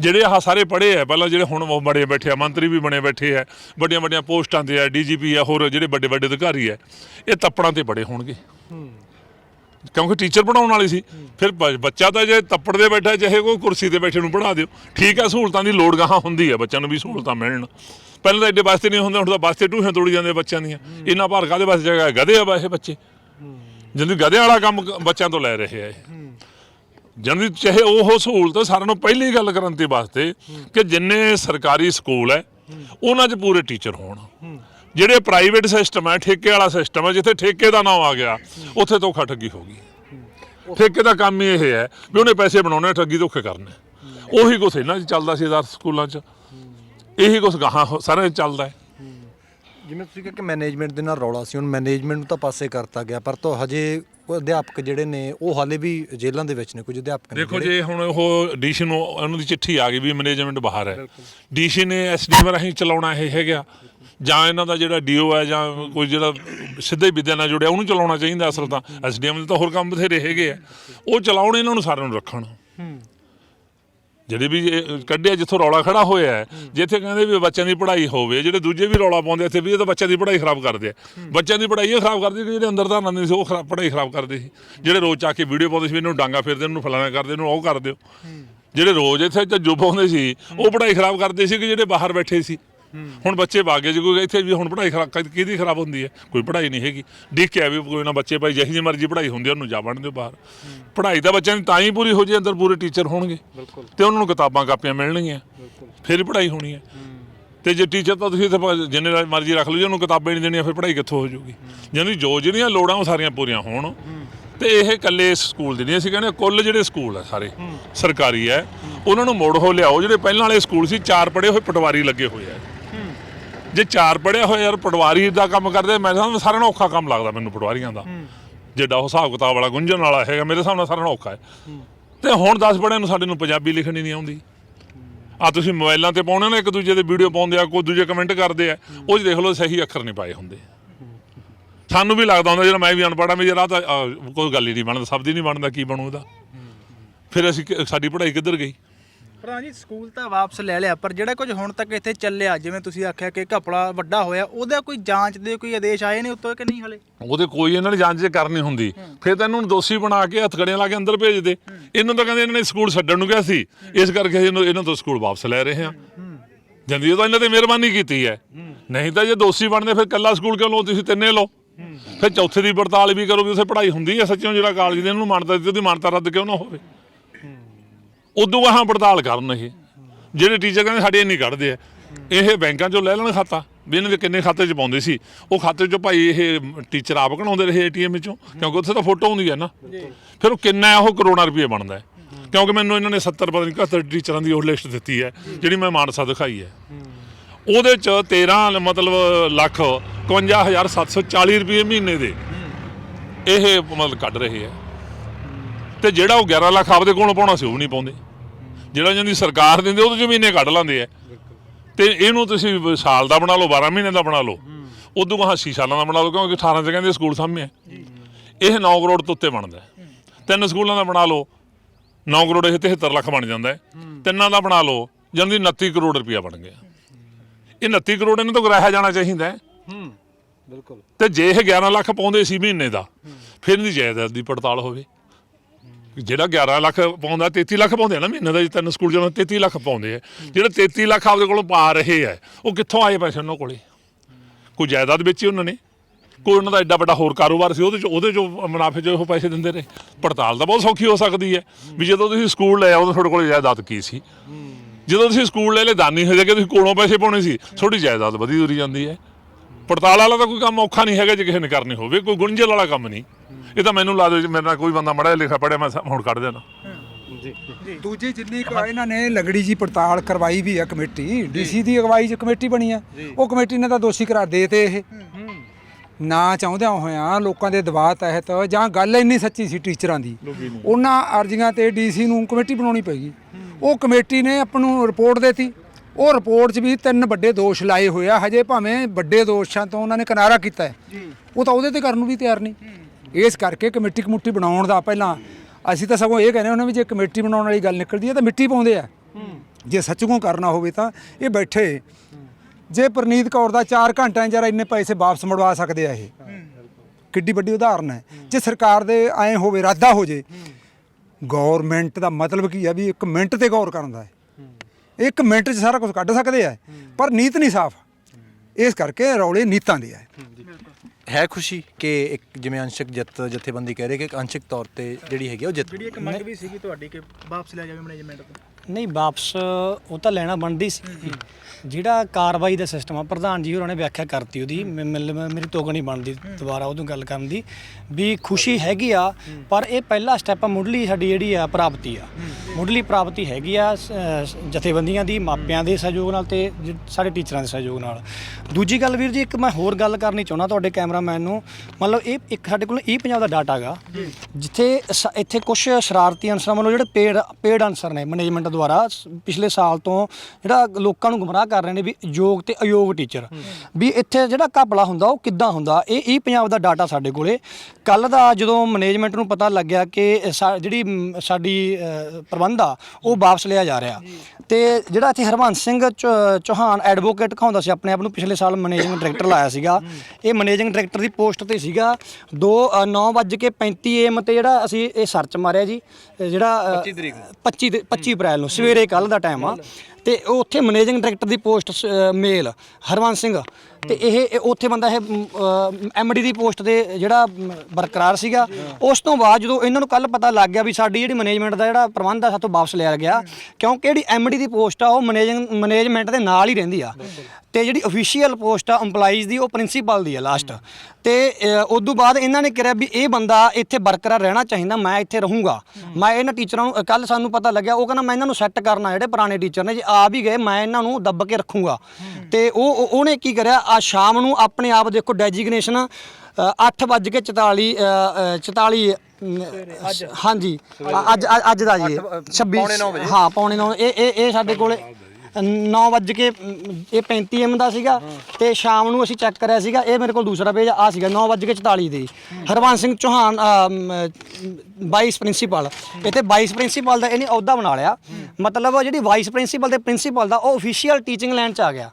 ਜਿਹੜੇ ਆਹ ਸਾਰੇ ਪੜ੍ਹੇ ਆ, ਪਹਿਲਾਂ ਜਿਹੜੇ ਹੁਣ ਉਹ ਬੜੇ ਬੈਠੇ ਆ, ਮੰਤਰੀ ਵੀ ਬਣੇ ਬੈਠੇ ਆ, ਵੱਡੀਆਂ ਵੱਡੀਆਂ ਪੋਸਟਾਂ ਤੇ ਆ, ਡੀਜੀਪੀ ਆ, ਹੋਰ ਜਿਹੜੇ ਵੱਡੇ ਵੱਡੇ ਅਧਿਕਾਰੀ ਆ, ਇਹ ਤੱਪੜਾਂ ਤੇ ਬੜੇ ਹੋਣਗੇ। ਕਿਉਂਕਿ ਟੀਚਰ ਪੜਾਉਣ ਵਾਲੇ ਸੀ, ਫਿਰ ਬ- ਬੱਚਾ ਤਾਂ ਜੇ ਤੱਪੜ ਦੇ ਬੈਠਾ, ਚਾਹੇ ਕੋਈ ਕੁਰਸੀ ਤੇ ਬੈਠੇ ਨੂੰ ਪੜਾ ਦਿਓ। ਠੀਕ ਆ, ਸਹੂਲਤਾਂ ਦੀ ਲੋੜ ਗਾਹਾਂ ਹੁੰਦੀ ਆ, ਬੱਚਿਆਂ ਨੂੰ ਵੀ ਸਹੂਲਤਾਂ ਮਿਲਣ। ਪਹਿਲਾਂ ਤਾਂ ਐਡੇ ਵਾਸਤੇ ਨਹੀਂ ਹੁੰਦੇ, ਹੁਣ ਤਾਂ ਵਾਸਤੇ ਟੂਹਾਂ ਤੋੜੀ ਜਾਂਦੇ ਬੱਚਿਆਂ ਦੀਆਂ। ਇੰਨਾ ਭਾਰ ਕਾਦੇ ਵਾਸਤੇ ਜਗ੍ਹਾ ਗਧੇ ਆ ਵਾ ਇਹ ਬੱਚੇ। ਜਿੰਦੀ ਗਧੇ ਵਾਲਾ ਕੰਮ ਕ- ਬੱਚਿਆਂ ਤੋਂ ਲੈ ਰਹੇ ਆ ਇਹ। ਜਨਦੀ ਚਾਹੇ ਉਹ ਸਹੂਲਤ ਸਾਰਿਆਂ ਨੂੰ ਪਹਿਲੀ ਗੱਲ ਕਰਨ ਤੇ ਵਾਸਤੇ ਕਿ ਜਿੰਨੇ ਸਰਕਾਰੀ ਸਕੂਲ ਹੈ ਉਹਨਾਂ 'ਚ ਪੂਰੇ ਟੀਚਰ ਹੋਣ। ਜਿਹੜੇ ਪ੍ਰਾਈਵੇਟ ਸਿਸਟਮ ਹੈ ਠੇਕੇ ਵਾਲਾ ਸਿਸਟਮ ਹੈ ਜਿੱਥੇ ਠੇਕੇ ਦਾ ਨਾਮ ਆ ਗਿਆ, ਉੱਥੇ ਤੋਂ ਠੱਗੀ ਹੋ ਗਈ। ਠੇਕੇ ਦਾ ਕੰਮ ਹੀ ਇਹ ਹੈ ਵੀ ਉਹਨੇ ਪੈਸੇ ਬਣਾਉਣੇ, ਠੱਗੀ ਧੋਖੇ ਕਰਨੇ। ਉਹੀ ਕੁਛ ਇਹਨਾਂ 'ਚ ਚੱਲਦਾ ਸੀ ਆਦਰਸ਼ ਸਕੂਲਾਂ 'ਚ। ਇਹੀ ਕੁਛ ਗਾਹਾਂ ਸਾਰਿਆਂ 'ਚ ਚੱਲਦਾ ਹੈ ਜਿਵੇਂ ਤੁਸੀਂ ਕਿਹਾ ਕਿ ਮੈਨੇਜਮੈਂਟ ਦੇ ਨਾਲ ਰੌਲਾ ਸੀ, ਹੁਣ ਮੈਨੇਜਮੈਂਟ ਨੂੰ ਤਾਂ ਪਾਸੇ ਕਰਤਾ ਗਿਆ, ਪਰ ਤੋਂ ਹਜੇ ਉਹ ਅਧਿਆਪਕ ਜਿਹੜੇ ਨੇ ਉਹ ਹਾਲੇ ਵੀ ਜੇਲ੍ਹਾਂ ਦੇ ਵਿੱਚ ਨੇ ਕੁਝ ਅਧਿਆਪਕ ਨੇ ਦੇਖੋ ਜਿਹੜੇ- ਜੇ ਹੁਣ ਉਹ ਡੀਸੀ ਨੂੰ ਉਹਨਾਂ ਦੀ ਚਿੱਠੀ ਆ ਗਈ ਵੀ ਮੈਨੇਜਮੈਂਟ ਬਾਹਰ ਹੈ। ਡੀਸੀ ਨੇ ਐਸਡੀਐਮ ਰਾਹੀਂ ਚਲਾਉਣਾ ਇਹ ਹੈਗਾ। ਜਾਂ ਇਹਨਾਂ ਦਾ ਜਿਹੜਾ ਡੀਓ ਹੈ ਜਾਂ ਕੋਈ ਜਿਹੜਾ ਸਿੱਧੇ ਵਿਦਿਆ ਨਾਲ ਜੁੜਿਆ ਉਹਨੂੰ ਚਲਾਉਣਾ ਚਾਹੀਦਾ ਅਸਲ ਤਾਂ। ਐਸਡੀਐਮ ਦੇ ਤਾਂ ਹੋਰ ਕੰਮ ਬਥੇਰੇ ਹੈਗੇ ਆ। ਉਹ ਚਲਾਉਣ ਇਹਨਾਂ ਨੂੰ ਸਾਰਿਆਂ ਨੂੰ ਰੱਖਣ। ਜਿਹੜੇ ਵੀ ਇਹ ਕੱਢਿਆ ਜਿੱਥੋਂ ਰੌਲਾ ਖੜਾ ਹੋਇਆ ਹੈ ਜਿੱਥੇ ਕਹਿੰਦੇ ਵੀ ਬੱਚਿਆਂ ਦੀ ਪੜ੍ਹਾਈ ਹੋਵੇ ਜਿਹੜੇ ਦੂਜੇ ਵੀ ਰੌਲਾ ਪਾਉਂਦੇ ਇੱਥੇ ਵੀ ਇਹ ਤਾਂ ਬੱਚਿਆਂ ਦੀ ਪੜ੍ਹਾਈ ਖਰਾਬ ਕਰਦੇ ਆ। ਬੱਚਿਆਂ ਦੀ ਪੜ੍ਹਾਈ ਇਹ ਖਰਾਬ ਕਰਦੇ ਕਿ ਜਿਹੜੇ ਅੰਦਰ ਦਾ ਆਨੰਦ ਸੀ ਉਹ ਖਰਾਬ ਪੜ੍ਹਾਈ ਖਰਾਬ ਕਰਦੇ ਸੀ। ਜਿਹੜੇ ਰੋਜ਼ ਚਾ ਕੇ ਵੀਡੀਓ ਪਾਉਂਦੇ ਸੀ ਵੀ ਇਹਨੂੰ ਡਾਂਗਾ ਫੇਰਦੇ ਇਹਨੂੰ ਫਲਾਣਾ ਕਰਦੇ ਇਹਨੂੰ ਉਹ ਕਰ ਦਿਓ ਜਿਹੜੇ ਰੋਜ਼ ਇੱਥੇ ਝੱਜੂ ਪਾਉਂਦੇ ਸੀ ਉਹ ਪੜ੍ਹਾਈ ਖਰਾਬ ਕਰਦੇ ਸੀ ਕਿ ਜਿਹੜੇ ਬਾਹਰ ਬੈਠੇ ਸੀ। ਹੁਣ ਬੱਚੇ ਬਾਗੇ ਜੇ ਕੋਈ ਇੱਥੇ ਵੀ ਹੁਣ ਪੜ੍ਹਾਈ ਖਰਾਬ ਕਿਹਦੀ ਖਰਾਬ ਹੁੰਦੀ ਹੈ? ਕੋਈ ਪੜ੍ਹਾਈ ਨਹੀਂ ਹੈਗੀ। ਡਿੱਕਿਆ ਵੀ ਕੋਈ ਨਾ ਬੱਚੇ ਭਾਈ ਜਿਹੀ ਜਿਹੀ ਮਰਜ਼ੀ ਪੜ੍ਹਾਈ ਹੁੰਦੀ ਹੈ ਉਹਨੂੰ ਜਾ ਵੜਨ ਦਿਓ ਬਾਹਰ। ਪੜ੍ਹਾਈ ਤਾਂ ਬੱਚਿਆਂ ਦੀ ਤਾਂ ਹੀ ਪੂਰੀ ਹੋ ਜੇ ਅੰਦਰ ਪੂਰੇ ਟੀਚਰ ਹੋਣਗੇ। ਤੇ ਉਹਨਾਂ ਨੂੰ ਕਿਤਾਬਾਂ ਕਾਪੀਆਂ ਮਿਲਣਗੀਆਂ। ਫਿਰ ਪੜ੍ਹਾਈ ਹੋਣੀ ਹੈ। ਤੇ ਜੇ ਟੀਚਰ ਤਾਂ ਤੁਸੀਂ ਇੱਥੇ ਜਿੰਨੇ ਮਰਜ਼ੀ ਰੱਖ ਲਓ ਜੇ ਉਹਨੂੰ ਕਿਤਾਬਾਂ ਨਹੀਂ ਦੇਣੀਆਂ ਫਿਰ ਪੜ੍ਹਾਈ ਕਿੱਥੋਂ ਹੋ ਜਾਊਗੀ? ਜਾਨੀ ਜੋ ਜਿਹੜੀਆਂ ਲੋੜਾਂ ਉਹ ਸਾਰੀਆਂ ਪੂਰੀਆਂ ਹੋਣ। ਤੇ ਇਹ ਇਕੱਲੇ ਸਕੂਲ ਦੇ ਨਹੀਂ ਅਸੀਂ ਕਹਿੰਦੇ ਕੁੱਲ ਜਿਹੜੇ ਸਕੂਲ ਆ ਸਾਰੇ ਸਰਕਾਰੀ ਹੈ। ਉਹਨਾਂ ਨੂੰ ਮੋੜ ਹੋ ਲਿਆਓ। ਜਿਹੜੇ ਪਹਿਲਾਂ ਵਾਲੇ ਸਕੂਲ ਸੀ ਚਾਰ ਪੜ੍ਹੇ ਹੋਏ ਪਟਵਾਰੀ ਲੱਗੇ ਹੋਏ ਆ। ਜੇ ਚਾਰ ਪੜਿਆ ਹੋਇਆ ਯਾਰ ਪਟਵਾਰੀ ਦਾ ਕੰਮ ਕਰਦੇ ਮੈਂ ਸਮਝ ਸਾਰਿਆਂ ਨਾਲੋਂ ਔਖਾ ਕੰਮ ਲੱਗਦਾ ਮੈਨੂੰ ਪਟਵਾਰੀਆਂ ਦਾ। ਜਿੱਡਾ ਉਹ ਹਿਸਾਬ ਕਿਤਾਬ ਵਾਲਾ ਗੁੰਝਣ ਵਾਲਾ ਹੈਗਾ ਮੇਰੇ ਹਿਸਾਬ ਨਾਲ ਸਾਰਿਆਂ ਨਾਲੋਂ ਔਖਾ ਹੈ। ਤੇ ਹੁਣ 10 ਪੜਿਆਂ ਨੂੰ ਸਾਡੇ ਨੂੰ ਪੰਜਾਬੀ ਲਿਖਣੀ ਨਹੀਂ ਆਉਂਦੀ। ਆ ਤੁਸੀਂ ਮੋਬਾਈਲਾਂ ਤੇ ਪਾਉਣੇ ਨਾ ਇੱਕ ਦੂਜੇ ਦੇ ਵੀਡੀਓ ਪਾਉਂਦੇ ਆ ਕੋਈ ਦੂਜੇ ਕਮੈਂਟ ਕਰਦੇ ਆ ਉਹ ਦੇਖ ਲਓ ਸਹੀ ਅੱਖਰ ਨਹੀਂ ਪਾਏ ਹੁੰਦੇ। ਸਾਨੂੰ ਵੀ ਲੱਗਦਾ ਹੁੰਦਾ ਜਿਹੜਾ ਮੈਂ ਵੀ ਅਨਪੜ੍ਹ ਮੇਰੀ ਰਾਹ ਤਾਂ ਕੋਈ ਗੱਲ ਹੀ ਨਹੀਂ ਬਣਦਾ ਸ਼ਬਦ ਹੀ ਨਹੀਂ ਬਣਦਾ ਕੀ ਬਣੂ ਇਹਦਾ। ਫਿਰ ਅਸੀਂ ਸਾਡੀ ਪੜ੍ਹਾਈ ਕਿੱਧਰ ਗਈ? ਪ੍ਰਧਾਨ ਜੀ ਸਕੂਲ ਤਾਂ ਵਾਪਸ ਲੈ ਲਿਆ ਪਰ ਜਿਹੜਾ ਕੁਝ ਹੁਣ ਤੱਕ ਇੱਥੇ ਚੱਲਿਆ ਜਿਵੇਂ ਤੁਸੀਂ ਆਖਿਆ ਕਿ ਘਪਲਾ ਵੱਡਾ ਹੋਇਆ ਉਹਦਾ ਕੋਈ ਜਾਂਚ ਦੇ ਕੋਈ ਆਦੇਸ਼ ਆਏ ਨੇ ਉੱਤੋਂ ਕਿ ਨਹੀਂ ਹਲੇ? ਉਹਦੇ ਕੋਈ ਇਹਨਾਂ ਨੇ ਜਾਂਚ ਜੇ ਕਰਨੀ ਹੁੰਦੀ ਫਿਰ ਤਾਂ ਇਹਨਾਂ ਨੂੰ ਦੋਸ਼ੀ ਬਣਾ ਕੇ ਹੱਥਕੜੀਆਂ ਲਾ ਕੇ ਅੰਦਰ ਭੇਜ ਦੇ। ਇਹਨਾਂ ਤਾਂ ਕਹਿੰਦੇ ਇਹਨਾਂ ਨੇ ਸਕੂਲ ਛੱਡਣ ਨੂੰ ਕਿਹਾ ਸੀ। ਇਸ ਕਰਕੇ ਇਹਨੂੰ ਇਹਨਾਂ ਤੋਂ ਸਕੂਲ ਵਾਪਸ ਲੈ ਰਹੇ ਹਾਂ। ਜੰਦੀ ਉਹ ਤਾਂ ਇਹਨਾਂ ਤੇ ਮਿਹਰਬਾਨੀ ਕੀਤੀ ਹੈ। ਨਹੀਂ ਤਾਂ ਜੇ ਦੋਸ਼ੀ ਬਣਦੇ ਫਿਰ ਕੱਲਾ ਸਕੂਲ ਕਿਉਂ ਲਓ? ਤੁਸੀਂ ਤਿੰਨੇ ਲਓ। ਫਿਰ ਚੌਥੇ ਦੀ ਪੜਤਾਲ ਵੀ ਕਰੋ ਵੀ ਉੱਥੇ ਪੜ੍ਹਾਈ ਹੁੰਦੀ ਹੈ ਸੱਚਿਓ ਜਿਹੜਾ ਕਾਲਜ ਦੇ ਇਹਨੂੰ ਮਾਨਤਾ ਦਿੱਤੀ ਉਹਦੀ ਮਾਨਤਾ ਰੱਦ ਕਿਉਂ ਨਾ ਹੋਵੇ? ਉਦੋਂ ਵਾਹਾਂ ਪੜਤਾਲ ਕਰਨ ਇਹ। ਜਿਹੜੇ ਟੀਚਰ ਕਹਿੰਦੇ ਸਾਡੇ ਇੰਨੀ ਕੱਢਦੇ ਆ। ਇਹ ਬੈਂਕਾਂ ਚੋਂ ਲੈ ਲੈਣ ਖਾਤਾ। ਵੀ ਇਹਨਾਂ ਦੇ ਕਿੰਨੇ ਖਾਤੇ ਚ ਪਾਉਂਦੇ ਸੀ। ਉਹ ਖਾਤੇ ਚੋਂ ਭਾਈ ਇਹ ਟੀਚਰ ਆਪ ਕਢਾਉਂਦੇ ਰਹੇ ਏਟੀਐਮ ਵਿੱਚੋਂ ਕਿਉਂਕਿ ਉੱਥੇ ਤਾਂ ਫੋਟੋ ਹੁੰਦੀ ਹੈ ਨਾ। ਫਿਰ ਉਹ ਕਿੰਨਾ ਉਹ ਕਰੋੜਾਂ ਰੁਪਏ ਬਣਦਾ ਹੈ। ਕਿਉਂਕਿ ਮੈਨੂੰ ਇਹਨਾਂ ਨੇ 70 ਪਤਾ ਨਹੀਂ 71 ਟੀਚਰਾਂ ਦੀ ਉਹ ਲਿਸਟ ਦਿੱਤੀ ਹੈ, ਜਿਹੜੀ ਮੈਂ ਮਾਨਸਾ ਦਿਖਾਈ ਹੈ। ਉਹਦੇ ਚ 13 ਮਤਲਬ ਲੱਖ 51740 ਰੁਪਏ ਮਹੀਨੇ ਦੇ। ਇਹ ਮਤਲਬ ਕੱਢ ਰਹੇ ਆ ਤੇ ਜਿਹੜਾ ਉਹ 11 ਲੱਖ ਆਪਦੇ ਕੋਲੋਂ ਪਾਉਣਾ ਸੀ, ਉਹ ਨਹੀਂ ਪਾਉਂਦੇ। ਜਿਹੜਾ ਜਿਹਦੀ ਸਰਕਾਰ ਦਿੰਦੇ ਉਹਦੇ ਚ ਮਹੀਨੇ ਕੱਢ ਲੈਂਦੇ ਆ। ਤੇ ਇਹਨੂੰ ਤੁਸੀਂ ਸਾਲ ਦਾ ਬਣਾ ਲਓ 12 ਮਹੀਨੇ ਦਾ ਬਣਾ ਲਓ। ਉਦੋਂ ਕਹਾ 6 ਸਾਲਾਂ ਦਾ ਬਣਾ ਲਓ ਕਿਉਂਕਿ 18 ਚ ਕਹਿੰਦੇ ਸਕੂਲ ਸਾਹਮਣੇ ਹੈ। ਇਹ 9 ਕਰੋੜ ਤੋਂ ਉੱਤੇ ਬਣਦਾ। ਤਿੰਨ ਸਕੂਲਾਂ ਦਾ ਬਣਾ ਲਓ 9 ਕਰੋੜ ਇਹ 73 ਲੱਖ ਬਣ ਜਾਂਦਾ। ਤਿੰਨਾਂ ਦਾ ਬਣਾ ਲਓ ਜਾਂਦੀ 29 ਕਰੋੜ ਰੁਪਇਆ ਬਣ ਗਿਆ। ਇਹ 29 ਕਰੋੜ ਇਹਨੂੰ ਤਾਂ ਗਰਾਇਆ ਜਾਣਾ ਚਾਹੀਦਾ ਹੈ। ਬਿਲਕੁਲ। ਤੇ ਜੇ ਇਹ 11 ਲੱਖ ਪਾਉਂਦੇ ਸੀ ਮਹੀਨੇ ਦਾ ਫਿਰ ਇਹਦੀ ਜਾਇਦਾਦ ਦੀ ਪੜਤਾਲ ਹੋਵੇ। ਜਿਹੜਾ 11 ਲੱਖ ਪਾਉਂਦਾ 33 ਲੱਖ ਪਾਉਂਦੇ ਆ ਨਾ ਮਹੀਨੇ ਦਾ, ਜੇ ਤਿੰਨ ਸਕੂਲ ਜਾਣਾ 33 ਲੱਖ ਪਾਉਂਦੇ ਆ। ਜਿਹੜੇ 33 ਲੱਖ ਆਪਦੇ ਕੋਲੋਂ ਪਾ ਰਹੇ ਆ, ਉਹ ਕਿੱਥੋਂ ਆਏ ਪੈਸੇ ਉਹਨਾਂ ਕੋਲੇ? ਕੋਈ ਜਾਇਦਾਦ ਵੇਚੀ ਉਹਨਾਂ ਨੇ? ਕੋਈ ਉਹਨਾਂ ਦਾ ਐਡਾ ਵੱਡਾ ਹੋਰ ਕਾਰੋਬਾਰ ਸੀ, ਉਹਦੇ ਚ, ਉਹਦੇ ਚੋਂ ਮੁਨਾਫੇ ਚ ਉਹ ਪੈਸੇ ਦਿੰਦੇ ਰਹੇ ਪੜਤਾਲ ਤਾਂ ਬਹੁਤ ਸੌਖੀ ਹੋ ਸਕਦੀ ਹੈ, ਵੀ ਜਦੋਂ ਤੁਸੀਂ ਸਕੂਲ ਲੈ ਲਿਆ ਉਦੋਂ ਤੁਹਾਡੇ ਕੋਲ ਜਾਇਦਾਦ ਕੀ ਸੀ? ਜਦੋਂ ਤੁਸੀਂ ਸਕੂਲ ਲੈ ਲੈ ਦਾਨੀ ਹੋ ਜਾਗੇ ਤੁਸੀਂ ਕੋਲੋਂ ਪੈਸੇ ਪਾਉਣੇ ਸੀ, ਤੁਹਾਡੀ ਜਾਇਦਾਦ ਵਧੀ ਤੁਰੀ ਜਾਂਦੀ ਹੈ। ਪੜਤਾਲ ਵਾਲਾ ਤਾਂ ਕੋਈ ਕੰਮ ਔਖਾ ਨਹੀਂ ਹੈਗਾ, ਜੇ ਕਿਸੇ ਨੇ ਕਰਨੀ ਹੋਵੇ, ਕੋਈ ਗੁੰਝਲ ਵਾਲਾ ਕੰਮ ਨਹੀਂ। ਇਹ ਤਾਂ ਮੈਨੂੰ ਲਾ ਦਿਓ ਜੇ ਮੇਰੇ ਨਾਲ ਕੋਈ ਬੰਦਾ ਮੜਾ ਲਿਖਾ ਪੜਿਆ ਮੈਂ ਹੁਣ ਕੱਢ ਦੇਣਾ। ਦੂਜੀ ਜਿੰਨੀ ਕੁ ਇਹਨਾਂ ਨੇ ਲੰਗੜੀ ਜੀ ਪੜਤਾਲ ਕਰਵਾਈ ਵੀ ਆ ਕਮੇਟੀ ਡੀਸੀ ਦੀ ਅਗਵਾਈ 'ਚ ਕਮੇਟੀ ਬਣੀ ਆ। ਉਹ ਕਮੇਟੀ ਨੇ ਤਾਂ ਦੋਸ਼ੀ ਕਰਾਰ ਦੇ ਤੇ ਇਹ। ਨਾ ਚਾਹੁੰਦਿਆਂ ਹੋਇਆਂ ਲੋਕਾਂ ਦੇ ਦਬਾਅ ਤਹਿਤ ਜਾਂ ਗੱਲ ਇੰਨੀ ਸੱਚੀ ਸੀ ਟੀਚਰਾਂ ਦੀ ਉਹਨਾਂ ਅਰਜ਼ੀਆਂ ਤੇ ਡੀਸੀ ਨੂੰ ਕਮੇਟੀ ਬਣਾਉਣੀ ਪੈਗੀ ਉਹ ਕਮੇਟੀ ਨੇ ਆਪਾਂ ਨੂੰ ਰਿਪੋਰਟ ਦੇਤੀ। ਉਹ ਰਿਪੋਰਟ 'ਚ ਵੀ ਤਿੰਨ ਵੱਡੇ ਦੋਸ਼ ਲਾਏ ਹੋਏ ਆ ਹਜੇ ਭਾਵੇਂ ਵੱਡੇ ਦੋਸ਼ਾਂ ਤੋਂ ਉਹਨਾਂ ਨੇ ਕਿਨਾਰਾ ਕੀਤਾ ਹੈ। ਉਹ ਤਾਂ ਉਹਦੇ ਤੇ ਕਰਨ ਨੂੰ ਵੀ ਤਿਆਰ ਨਹੀਂ। ਇਸ ਕਰਕੇ ਕਮੇਟੀ ਕਮੁੱਟੀ ਬਣਾਉਣ ਦਾ ਪਹਿਲਾਂ ਅਸੀਂ ਤਾਂ ਸਗੋਂ ਇਹ ਕਹਿੰਦੇ ਹੁੰਦੇ ਵੀ ਜੇ ਕਮੇਟੀ ਬਣਾਉਣ ਵਾਲੀ ਗੱਲ ਨਿਕਲਦੀ ਹੈ ਤਾਂ ਮਿੱਟੀ ਪਾਉਂਦੇ ਆ। ਜੇ ਸੱਚੂਆਂ ਕਰਨਾ ਹੋਵੇ ਤਾਂ ਇਹ ਬੈਠੇ। ਜੇ ਪ੍ਰਨੀਤ ਕੌਰ ਦਾ 4 ਘੰਟਿਆਂ ਜਰਾ ਇੰਨੇ ਪੈਸੇ ਵਾਪਸ ਮੜਵਾ ਸਕਦੇ ਆ ਇਹ। ਕਿੱਡੀ ਵੱਡੀ ਉਦਾਹਰਨ ਹੈ। ਜੇ ਸਰਕਾਰ ਦੇ ਐ ਹੋਵੇ, ਇਰਾਦਾ ਹੋ ਜੇ ਗਵਰਨਮੈਂਟ ਦਾ ਮਤਲਬ ਕੀ ਹੈ ਵੀ ਇੱਕ ਮਿੰਟ ਤੇ ਗੌਰ ਕਰਨ ਦਾ ਹੈ। ਇੱਕ ਮਿੰਟ 'ਚ ਸਾਰਾ ਕੁਝ ਕੱਢ ਸਕਦੇ ਆ। ਪਰ ਨੀਤ ਨਹੀਂ ਸਾਫ਼। ਇਸ ਕਰਕੇ ਰੌਲੇ ਨੀਤਾਂ ਦੇ ਆ। ਹੈ ਖੁਸ਼ੀ ਕਿ ਇੱਕ ਜਿਵੇਂ ਅੰਸ਼ਕ ਜਿੱਤ ਜਥੇਬੰਦੀ ਕਹਿ ਰਹੇ ਕਿ ਅੰਸ਼ਕ ਤੌਰ ਤੇ ਜਿਹੜੀ ਹੈਗੀ ਆ ਉਹ ਜਿੱਤ ਜਿਹੜੀ ਇੱਕ ਮੰਗ ਵੀ ਸੀਗੀ ਤੁਹਾਡੀ ਕਿ ਵਾਪਸ ਲਿਆ ਜਾਵੇ ਮੈਨੇਜਮੈਂਟ ਤੋਂ? ਨਹੀਂ ਵਾਪਸ ਉਹ ਤਾਂ ਲੈਣਾ ਬਣਦੀ ਸੀ। ਜਿਹੜਾ ਕਾਰਵਾਈ ਦਾ ਸਿਸਟਮ ਆ ਪ੍ਰਧਾਨ ਜੀ ਹੋਰਾਂ ਨੇ ਵਿਆਖਿਆ ਕਰਤੀ ਉਹਦੀ। ਮ- ਮੇਰੀ ਤੋਕ ਨਹੀਂ ਬਣਦੀ ਦੁਬਾਰਾ ਉਹਦੋਂ ਗੱਲ ਕਰਨ ਦੀ। ਵੀ ਖੁਸ਼ੀ ਹੈਗੀ ਆ ਪਰ ਇਹ ਪਹਿਲਾ ਸਟੈਪ ਆ ਮੁੱਢਲੀ ਸਾਡੀ ਜਿਹੜੀ ਆ ਪ੍ਰਾਪਤੀ ਆ। ਮੁੱਢਲੀ ਪ੍ਰਾਪਤੀ ਹੈਗੀ ਆ ਸ- ਜਥੇਬੰਦੀਆਂ ਦੀ ਮਾਪਿਆਂ ਦੇ ਸਹਿਯੋਗ ਨਾਲ ਤੇ ਜ- ਸਾਡੇ ਟੀਚਰਾਂ ਦੇ ਸਹਿਯੋਗ ਨਾਲ। ਦੂਜੀ ਗੱਲ ਵੀਰ ਜੀ ਇੱਕ ਮੈਂ ਹੋਰ ਗੱਲ ਕਰਨੀ ਚਾਹੁੰਦਾ ਤੁਹਾਡੇ ਕੈਮਰਾਮੈਨ ਨੂੰ। ਮਤਲਬ ਇਹ ਇੱਕ ਸਾਡੇ ਕੋਲ ਈ ਪੰਜਾਬ ਦਾ ਡਾਟਾ ਗਾ। ਜਿੱਥੇ ਸ- ਇੱਥੇ ਕੁਝ ਸ਼ਰਾਰਤੀ ਅਨਸਰਾਂ ਵੱਲੋਂ ਜਿਹੜੇ ਪੇਡ ਪੇਡ ਅਨਸਰ ਨੇ ਮੈਨੇਜਮੈਂਟ ਦੁਆਰਾ ਸ- ਪਿਛਲੇ ਸਾਲ ਤੋਂ ਜਿਹੜਾ ਲੋਕਾਂ ਨੂੰ ਗੁੰਮਰਾਹ ਕਰ ਰਹੇ ਨੇ ਵੀ ਯੋਗ ਤੇ ਅਯੋਗ ਟੀਚਰ ਵੀ ਇੱਥੇ ਜਿਹੜਾ ਘਪਲਾ ਹੁੰਦਾ ਉਹ ਕਿੱਦਾਂ ਹੁੰਦਾ? ਇਹ ਈ ਪੰਜਾਬ ਦਾ ਡਾਟਾ ਸਾਡੇ ਕੋਲੇ। ਕੱਲ ਦਾ ਜਦੋਂ ਮੈਨੇਜਮੈਂਟ ਨੂੰ ਪਤਾ ਲੱਗਿਆ ਕਿ ਸਾ- ਜਿਹੜੀ ਮ, ਸਾਡੀ ਅ, ਪ੍ਰਬੰਧ ਆ ਉਹ ਵਾਪਸ ਲਿਆ ਜਾ ਰਿਹਾ। ਤੇ ਜਿਹੜਾ ਇੱਥੇ ਹਰਵੰਸ ਸਿੰਘ ਚ- ਚੌਹਾਨ ਐਡਵੋਕੇਟ ਖਾਉਂਦਾ ਸੀ ਆਪਣੇ ਆਪ ਨੂੰ ਪਿਛਲੇ ਸਾਲ ਮੈਨੇਜਿੰਗ ਡਾਇਰੈਕਟਰ ਲਾਇਆ ਸੀਗਾ। ਇਹ ਮੈਨੇਜਿੰਗ ਡਾਇਰੈਕਟਰ ਦੀ ਪੋਸਟ ਤੇ ਸੀਗਾ। 2 9:35 ਏਐਮ ਤੇ ਜਿਹੜਾ ਅਸੀਂ ਇਹ ਸਰਚ ਮਾਰਿਆ ਜੀ ਇਹ ਜਿਹੜਾ 25 ਤਰੀਕ 25 ਤੇ- 25 ਅਪ੍ਰੈਲ ਨੂੰ ਸਵੇਰੇ ਕੱਲ ਦਾ ਟਾਈਮ ਆ। ਤੇ ਉਹ ਉੱਥੇ ਮੈਨੇਜਿੰਗ ਡਾਇਰੈਕਟਰ ਦੀ ਪੋਸਟ ਮੇਲ ਹਰਵੰਸ ਸਿੰਘ। ਤੇ ਇਹ ਇਹ ਉੱਥੇ ਬੰਦਾ ਇਹ ਐਮਡੀ ਦੀ ਪੋਸਟ ਤੇ ਜਿਹੜਾ ਬਰਕਰਾਰ ਸੀਗਾ ਉਸ ਤੋਂ ਬਾਅਦ ਜਦੋਂ ਇਹਨਾਂ ਨੂੰ ਕੱਲ ਪਤਾ ਲੱਗ ਗਿਆ ਵੀ ਸਾਡੀ ਜਿਹੜੀ ਮੈਨੇਜਮੈਂਟ ਦਾ ਜਿਹੜਾ ਪ੍ਰਬੰਧ ਆ ਸਾਤੋਂ ਵਾਪਸ ਲਿਆ ਗਿਆ ਕਿਉਂਕਿ ਜਿਹੜੀ ਐਮਡੀ ਦੀ ਪੋਸਟ ਆ ਉਹ ਮੈਨੇਜਿੰਗ ਮੈਨੇਜਮੈਂਟ ਦੇ ਨਾਲ ਹੀ ਰਹਿੰਦੀ ਆ। ਤੇ ਜਿਹੜੀ ਅਫੀਸ਼ੀਅਲ ਪੋਸਟ ਆ EMPLOYEES ਦੀ ਉਹ ਪ੍ਰਿੰਸੀਪਲ ਦੀ ਆ ਲਾਸਟ ਤੇ ਉਸ ਤੋਂ ਬਾਅਦ ਇਹਨਾਂ ਨੇ ਕਿਹਾ ਵੀ ਇਹ ਬੰਦਾ ਇੱਥੇ ਬਰਕਰਾਰ ਰਹਿਣਾ ਚਾਹੀਦਾ ਮੈਂ ਇੱਥੇ ਰਹੂੰਗਾ। ਮੈਂ ਇਹਨਾਂ ਟੀਚਰਾਂ ਨੂੰ ਕੱਲ ਸਾਨੂੰ ਪਤਾ ਲੱਗਿਆ ਉਹ ਕਹਿੰਦਾ ਮੈਂ ਇਹਨਾਂ ਨੂੰ ਸੈੱਟ ਕਰਨਾ ਜਿਹੜੇ ਪੁਰਾਣੇ ਟੀਚਰ ਨੇ ਜੇ ਆ ਵੀ ਗਏ ਮੈਂ ਇਹਨਾਂ ਨੂੰ ਦੱਬ ਕੇ ਰੱਖੂੰਗਾ। ਤੇ ਉਹ- ਉਹਨੇ ਕੀ ਕਰਿਆ ਆ ਸ਼ਾਮ ਨੂੰ ਆਪਣੇ ਆਪ ਦੇਖੋ ਡੈਜਿਗਨੇਸ਼ਨ 8:44 44 ਹਾਂਜੀ ਅੱਜ ਅੱਜ- ਦਾ ਜੀ 26 ਪੌਣੇ ਨੌ ਵਜੇ। ਹਾਂ ਪੌਣੇ 9 ਇਹ ਇਹ ਇਹ ਸਾਡੇ ਕੋਲੇ 9 ਵੱਜ ਕੇ ਅਮ, ਇਹ 35 ਐਮ ਦਾ ਸੀਗਾ ਤੇ ਸ਼ਾਮ ਨੂੰ ਅਸੀਂ ਚੈੱਕ ਕਰਿਆ ਸੀਗਾ ਇਹ ਮੇਰੇ ਕੋਲ ਦੂਸਰਾ ਪੇਜ ਆ ਸੀਗਾ 9 ਵੱਜ ਕੇ 44 ਦੇ। ਹਰਵੰਸ ਸਿੰਘ ਚੌਹਾਨ ਵਾਈਸ ਪ੍ਰਿੰਸੀਪਲ ਇੱਥੇ ਵਾਈਸ ਪ੍ਰਿੰਸੀਪਲ ਦਾ ਇਹਨੇ ਅਹੁਦਾ ਬਣਾ ਲਿਆ। ਮਤਲਬ ਜਿਹੜੀ ਵਾਈਸ ਪ੍ਰਿੰਸੀਪਲ ਤੇ ਪ੍ਰਿੰਸੀਪਲ ਦਾ ਉਹ ਅਫੀਸ਼ੀਅਲ ਟੀਚਿੰਗ ਲਾਈਨ ਚ ਆ ਗਿਆ।